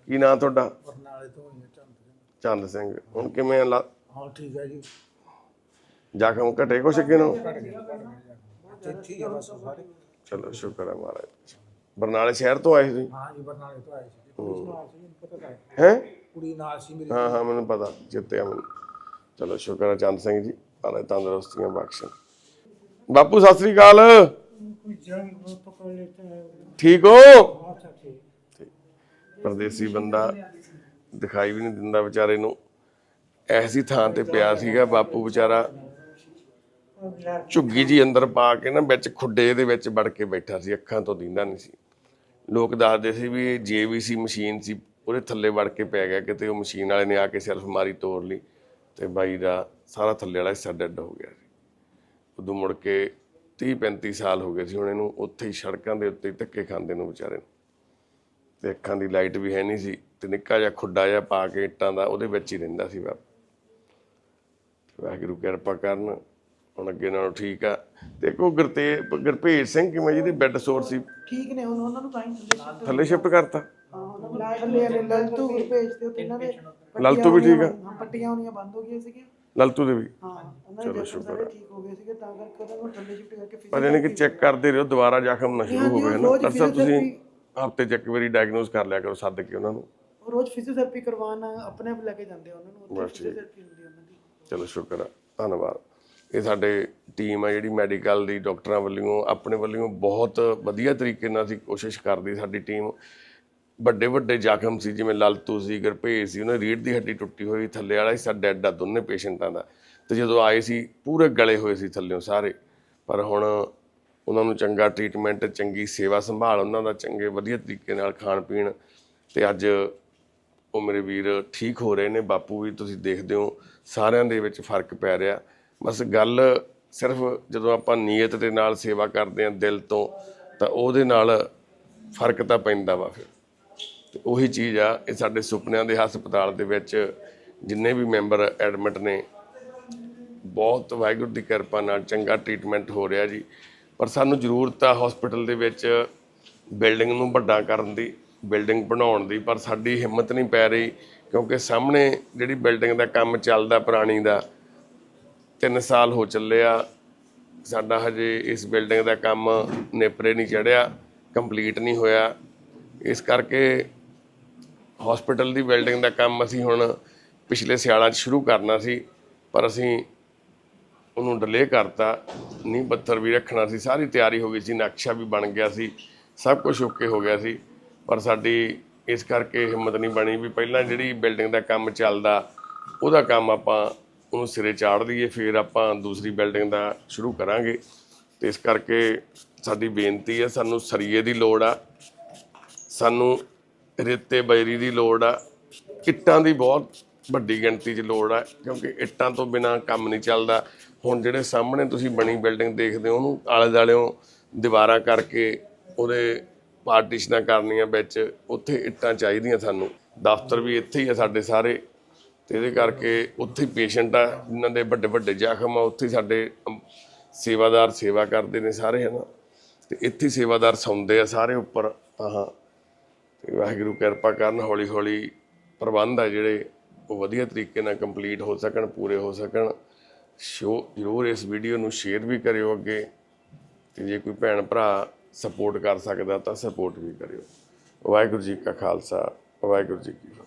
ਕੀ ਨਾਂ ਤੁਹਾਡਾ? ਬਰਨਾਲੇ ਤੋਂ ਹੋਈ ਚੰਦ ਸਿੰਘ ਹੁਣ ਕਿਵੇਂ ਆ ਲਾ- ਹਾਂ ਠੀਕ ਹੈ ਜੀ ਜ਼ਖਮ ਘਟੇ ਕੁਛ ਕਿ ਨੂੰ ਤੇ ਠੀਕ ਹੈ ਬਸ ਸਾਰੇ ਚਲੋ ਸ਼ੁਕਰ ਹੈ ਮਹਾਰਾਜ ਬਰਨਾਲੇ ਸ਼ਹਿਰ ਤੋਂ ਆਏ ਤੁਸੀਂ ਹਾਂ ਜੀ ਬਰਨਾਲੇ ਤੋਂ ਆਏ ਸੀ ਕੁੜੀ ਨਾਲ ਸੀ ਮੈਨੂੰ ਪਤਾ ਤਾਂ ਹੈ। ਹੈ ਕੁੜੀ ਨਾਲ ਸੀ ਮੇਰੀ ਹਾਂ ਹਾਂ ਮੈਨੂੰ ਪਤਾ ਜਿੱਤਿਆ ਮੈਨੂੰ ਚਲੋ ਸ਼ੁਕਰ ਹੈ ਚੰਦ ਸਿੰਘ ਜੀ ਮਹਾਰਾਜ ਤੰਦਰੁਸਤੀਆਂ ਬਖਸ਼ਣ ਬਾਪੂ ਸਤਿ ਸ੍ਰੀ ਅਕਾਲ ਜੰਗ ਪਕੜ ਲੈਤੇ ਠੀਕ ਹੋ ਠੀਕ। ਪਰਦੇਸੀ ਬੰਦਾ ਦਿਖਾਈ ਵੀ ਨਹੀਂ ਦਿੰਦਾ ਵਿਚਾਰੇ ਨੂੰ। ਐਸੀ ਥਾਂ ਤੇ ਪਿਆ ਸੀਗਾ ਬਾਪੂ ਵਿਚਾਰਾ। ਝੁੱਗੀ ਜੀ ਅੰਦਰ ਪਾ ਕੇ ਨਾ ਵਿੱਚ ਖੁੱਡੇ ਦੇ ਵਿੱਚ ਵੜ ਕੇ ਬੈਠਾ ਸੀ, ਅੱਖਾਂ ਤੋਂ ਦਿੰਦਾ ਨਹੀਂ ਸੀ। ਲੋਕ ਦੱਸਦੇ ਸੀ ਵੀ ਇਹ ਜੀਵੀਸੀ ਮਸ਼ੀਨ ਸੀ, ਉਹਦੇ ਥੱਲੇ ਵੜ ਕੇ ਪੈ ਗਿਆ ਕਿਤੇ, ਉਹ ਮਸ਼ੀਨ ਵਾਲੇ ਨੇ ਆ ਕੇ ਸੈਲਫ ਮਾਰੀ ਤੋੜ ਲਈ ਤੇ ਬਾਈ ਦਾ ਸਾਰਾ ਥੱਲੇ ਵਾਲਾ ਹਿੱਸਾ ਡੈੱਡ ਹੋ ਗਿਆ ਸੀ। ਉਦੋਂ ਮੁੜ ਕੇ 30 35 ਸਾਲ ਹੋ ਗਏ ਸੀ ਹੁਣ ਇਹਨੂੰ ਉੱਥੇ ਹੀ ਸੜਕਾਂ ਦੇ ਉੱਤੇ ਧੱਕੇ ਖਾਂਦੇ ਨੂੰ ਵਿਚਾਰੇ ਨੂੰ। ਤੇ ਅੱਖਾਂ ਦੀ ਲਾਈਟ ਵੀ ਹੈ ਨਹੀਂ ਸੀ ਤੇ ਨਿੱਕਾ ਜਿਹਾ ਖੁੱਡਾ ਜਿਹਾ ਪਾ ਕੇ ਇੱਟਾਂ ਦਾ ਉਹਦੇ ਵਿੱਚ ਹੀ ਰਹਿੰਦਾ ਸੀ ਬਾਪ। ਵਾਹਿਗੁਰੂ ਕਿਰਪਾ ਕਰਨ ਹੁਣ ਅੱਗੇ ਨਾਲੋਂ ਠੀਕ ਆ। ਤੇ ਕੋ ਗੁਰਤੇ ਸਿੰਘ ਕਿਵੇਂ ਜਿਹਦੀ ਬੈੱਡ ਸੋਰ ਸੀ? ਠੀਕ ਨੇ ਹੁਣ ਉਹਨਾਂ ਨੂੰ ਤਾਂ ਹੀ ਥੱਲੇ ਸ਼ਿਫਟ ਕਰਤਾ। ਨੂੰ ਲਲਤੂ ਵੀ ਭੇਜਦੇ ਹੋ ਤੇ ਇਹਨਾਂ ਦੇ ਲਲਤੂ ਵੀ ਠੀਕ ਆ? ਹਾਂ ਪੱਟੀਆਂ ਹੋਣੀਆਂ ਬੰਦ ਹੋ ਗਈਆਂ ਸੀਗੀਆਂ। ਲਲਤੂ ਦੇ ਵੀ। ਹਾਂ ਉਹਨਾਂ ਦੇ ਜਖਮ ਸਾਰੇ ਠੀਕ ਹੋ ਗਏ ਸੀਗੇ ਤਾਂ ਕਰਕੇ ਉਹਨਾਂ ਨੂੰ ਥੱਲੇ ਸ਼ਿਫਟ ਕਰਕੇ ਪਰ ਇਹਨੇ ਕਿ ਚੈੱਕ ਕਰਦੇ ਰਹੋ ਦੁਬਾਰਾ ਜ਼ਖਮ ਨਾ ਸ਼ੁਰੂ ਹੋ ਗਏ ਨਾ ਸਾਹਿਬ ਤੁਸੀਂ ਹਫ਼ਤੇ ਚ ਇੱਕ ਵਾਰੀ ਡਾਇਗਨੋਸ ਕਰ ਲਿਆ ਕਰੋ ਸੱਦ ਕੇ ਉਹਨਾਂ ਨੂੰ। ਰੋਜ਼ ਫਿਜ਼ੀਓਥੈਰੇਪੀ ਕਰਵਾਉਣ ਆਪਣੇ ਆਪ ਲੈ ਕੇ ਜਾਂਦੇ ਆ ਉਹਨਾਂ ਨੂੰ ਉੱਥੇ ਬਸ ਠੀਕ। ਫਿਜ਼ੀਓਥੈਰੇਪੀ ਹੁੰਦੀ ਆ ਉਹਨਾਂ ਦੀ। ਚਲੋ ਸ਼ੁਕਰ ਆ। ਧੰਨਵਾਦ। ਇਹ ਸਾਡੇ ਟੀਮ ਆ ਜਿਹੜੀ ਮੈਡੀਕਲ ਦੀ ਡਾਕਟਰਾਂ ਵੱਲੋਂ ਆਪਣੇ ਵੱਲੋਂ ਬਹੁਤ ਵਧੀਆ ਤਰੀਕੇ ਨਾਲ ਅਸੀਂ ਕੋਸ਼ਿਸ਼ ਕਰਦੀ ਸਾਡੀ ਟੀਮ ਵੱਡੇ ਵੱਡੇ ਜ਼ਖਮ ਸੀ ਜਿਵੇਂ ਲਲਤੂ ਸੀ ਗਰਭੇਜ ਸੀ ਉਹਨਾਂ ਦੀ ਰੀੜ੍ਹ ਦੀ ਹੱਡੀ ਟੁੱਟੀ ਹੋਈ ਥੱਲੇ ਵਾਲਾ ਹਿੱਸਾ ਡੈਡ ਆ ਦੋਨੇ ਪੇਸ਼ੈਂਟਾਂ ਦਾ। ਤੇ ਜਦੋਂ ਆਏ ਸੀ ਪੂਰੇ ਗਲੇ ਹੋਏ ਸੀ ਥੱਲਿਓਂ ਸਾਰੇ। ਪਰ ਹੁਣ ਉਹਨਾਂ ਨੂੰ ਚੰਗਾ ਟ੍ਰੀਟਮੈਂਟ ਚੰਗੀ ਸੇਵਾ ਸੰਭਾਲ, ਉਹਨਾਂ ਦਾ ਚੰਗੇ ਵਧੀਆ ਤਰੀਕੇ ਨਾਲ ਖਾਣ ਪੀਣ ਤੇ ਅੱਜ ਉਹ ਮੇਰੇ ਵੀਰ ਠੀਕ ਹੋ ਰਹੇ ਨੇ, ਬਾਪੂ ਵੀ ਤੁਸੀਂ ਦੇਖਦੇ ਹੋ, ਸਾਰਿਆਂ ਦੇ ਵਿੱਚ ਫ਼ਰਕ ਪੈ ਰਿਹਾ। ਬਸ ਗੱਲ ਸਿਰਫ ਜਦੋਂ ਆਪਾਂ ਨੀਅਤ ਦੇ ਨਾਲ ਸੇਵਾ ਕਰਦੇ ਹਾਂ ਦਿਲ ਤੋਂ, ਤਾਂ ਉਹਦੇ ਨਾਲ ਫ਼ਰਕ ਤਾਂ ਪੈਂਦਾ ਵਾ ਫਿਰ। ਤੇ ਉਹੀ ਚੀਜ਼ ਆ, ਇਹ ਸਾਡੇ ਸੁਪਨਿਆਂ ਦੇ ਹਸਪਤਾਲ ਦੇ ਵਿੱਚ ਜਿੰਨੇ ਵੀ ਮੈਂਬਰ ਐਡਮਿਟ ਨੇ, ਬਹੁਤ ਵਾਹਿਗੁਰੂ ਦੀ ਕਿਰਪਾ ਨਾਲ ਚੰਗਾ ਟ੍ਰੀਟਮੈਂਟ ਹੋ ਰਿਹਾ ਜੀ। ਪਰ ਸਾਨੂੰ ਜ਼ਰੂਰਤ ਆ ਹਸਪੀਟਲ ਦੇ ਵਿੱਚ ਬਿਲਡਿੰਗ ਨੂੰ ਵੱਡਾ ਕਰਨ ਦੀ ਬਿਲਡਿੰਗ ਬਣਾਉਣ ਦੀ, ਪਰ ਸਾਡੀ ਹਿੰਮਤ ਨਹੀਂ ਪੈ ਰਹੀ ਕਿਉਂਕਿ ਸਾਹਮਣੇ ਜਿਹੜੀ ਬਿਲਡਿੰਗ ਦਾ ਕੰਮ ਚੱਲਦਾ ਪੁਰਾਣੀ ਦਾ 3 ਸਾਲ ਹੋ ਚੱਲਿਆ ਸਾਡਾ ਹਜੇ ਇਸ ਬਿਲਡਿੰਗ ਦਾ ਕੰਮ ਨੇਪਰੇ ਨਹੀਂ ਚੜਿਆ ਕੰਪਲੀਟ ਨਹੀਂ ਹੋਇਆ। ਇਸ ਕਰਕੇ ਹਸਪੀਟਲ ਦੀ ਬਿਲਡਿੰਗ ਦਾ ਕੰਮ ਅਸੀਂ ਹੁਣ ਪਿਛਲੇ ਸਿਆਲਾਂ 'ਚ ਸ਼ੁਰੂ ਕਰਨਾ ਸੀ, ਪਰ ਅਸੀਂ ਉਹਨੂੰ ਡਿਲੇ ਕਰਤਾ। ਨੀਂਹ ਪੱਥਰ ਵੀ ਰੱਖਣਾ ਸੀ, ਸਾਰੀ ਤਿਆਰੀ ਹੋ ਗਈ ਸੀ, ਨਕਸ਼ਾ ਵੀ ਬਣ ਗਿਆ ਸੀ, ਸਭ ਕੁਝ ਓਕੇ ਹੋ ਗਿਆ ਸੀ। ਪਰ ਸਾਡੀ ਇਸ ਕਰਕੇ ਹਿੰਮਤ ਨਹੀਂ ਬਣੀ ਵੀ ਪਹਿਲਾਂ ਜਿਹੜੀ ਬਿਲਡਿੰਗ ਦਾ ਕੰਮ ਚੱਲਦਾ, ਉਹਦਾ ਕੰਮ ਆਪਾਂ ਉਹਨੂੰ ਸਿਰੇ ਚਾੜ ਦਈਏ, ਫਿਰ ਆਪਾਂ ਦੂਸਰੀ ਬਿਲਡਿੰਗ ਦਾ ਸ਼ੁਰੂ ਕਰਾਂਗੇ। ਤੇ ਇਸ ਕਰਕੇ ਸਾਡੀ ਬੇਨਤੀ ਹੈ, ਸਾਨੂੰ ਸਰੀਏ ਦੀ ਲੋੜ ਆ, ਸਾਨੂੰ ਰੇਤੇ ਬਜਰੀ ਦੀ ਲੋੜ ਆ, ਇੱਟਾਂ ਦੀ ਬਹੁਤ ਵੱਡੀ ਗਿਣਤੀ 'ਚ ਲੋੜ ਆ, ਕਿਉਂਕਿ ਇੱਟਾਂ ਤੋਂ ਬਿਨਾ ਕੰਮ ਨਹੀਂ ਚੱਲਦਾ। ਹੁਣ ਜਿਹੜੇ ਸਾਹਮਣੇ ਤੁਸੀਂ ਬਣੀ ਬਿਲਡਿੰਗ ਦੇਖਦੇ ਹੋ, ਉਹਨੂੰ ਆਲੇ ਦਾਲਿਓਂ ਦੀਵਾਰਾਂ ਕਰਕੇ ਉਹਦੇ ਪਾਰਟੀਸ਼ਨਾਂ ਕਰਨੀਆਂ ਵਿੱਚ, ਉੱਥੇ ਇੱਟਾਂ ਚਾਹੀਦੀਆਂ ਸਾਨੂੰ। ਦਫ਼ਤਰ ਵੀ ਇੱਥੇ ਹੀ ਆ ਸਾਡੇ ਸਾਰੇ, ਤੇ ਇਹਦੇ ਕਰਕੇ ਉੱਥੇ ਪੇਸ਼ੈਂਟ ਆ, ਜਿਨ੍ਹਾਂ ਦੇ ਵੱਡੇ ਵੱਡੇ ਜ਼ਖਮ ਆ, ਉੱਥੇ ਸਾਡੇ ਸੇਵਾਦਾਰ ਸੇਵਾ ਕਰਦੇ ਨੇ ਸਾਰੇ, ਹਨਾ। ਤੇ ਇੱਥੇ ਸੇਵਾਦਾਰ ਸੌਂਦੇ ਆ ਸਾਰੇ ਉੱਪਰ ਹਾਂ। ਤੇ ਵਾਹਿਗੁਰੂ ਕਿਰਪਾ ਕਰਨ ਹੌਲੀ ਹੌਲੀ ਪ੍ਰਬੰਧ ਆ ਜਿਹੜੇ, ਉਹ ਵਧੀਆ ਤਰੀਕੇ ਨਾਲ ਕੰਪਲੀਟ ਹੋ ਸਕਣ, ਪੂਰੇ ਹੋ ਸਕਣ। ਸ਼ੋ ਜ਼ਰੂਰ ਇਸ ਵੀਡੀਓ ਨੂੰ ਸ਼ੇਅਰ ਵੀ ਕਰਿਓ ਅੱਗੇ ਤੇ ਜੇ ਕੋਈ ਭੈਣ ਭਰਾ ਸਪੋਰਟ ਕਰ ਸਕਦਾ ਤਾਂ ਸਪੋਰਟ ਵੀ ਕਰਿਓ। ਵਾਹਿਗੁਰੂ ਜੀ ਕਾ ਖਾਲਸਾ, ਵਾਹਿਗੁਰੂ ਜੀ ਕੀ ਫਤਿਹ।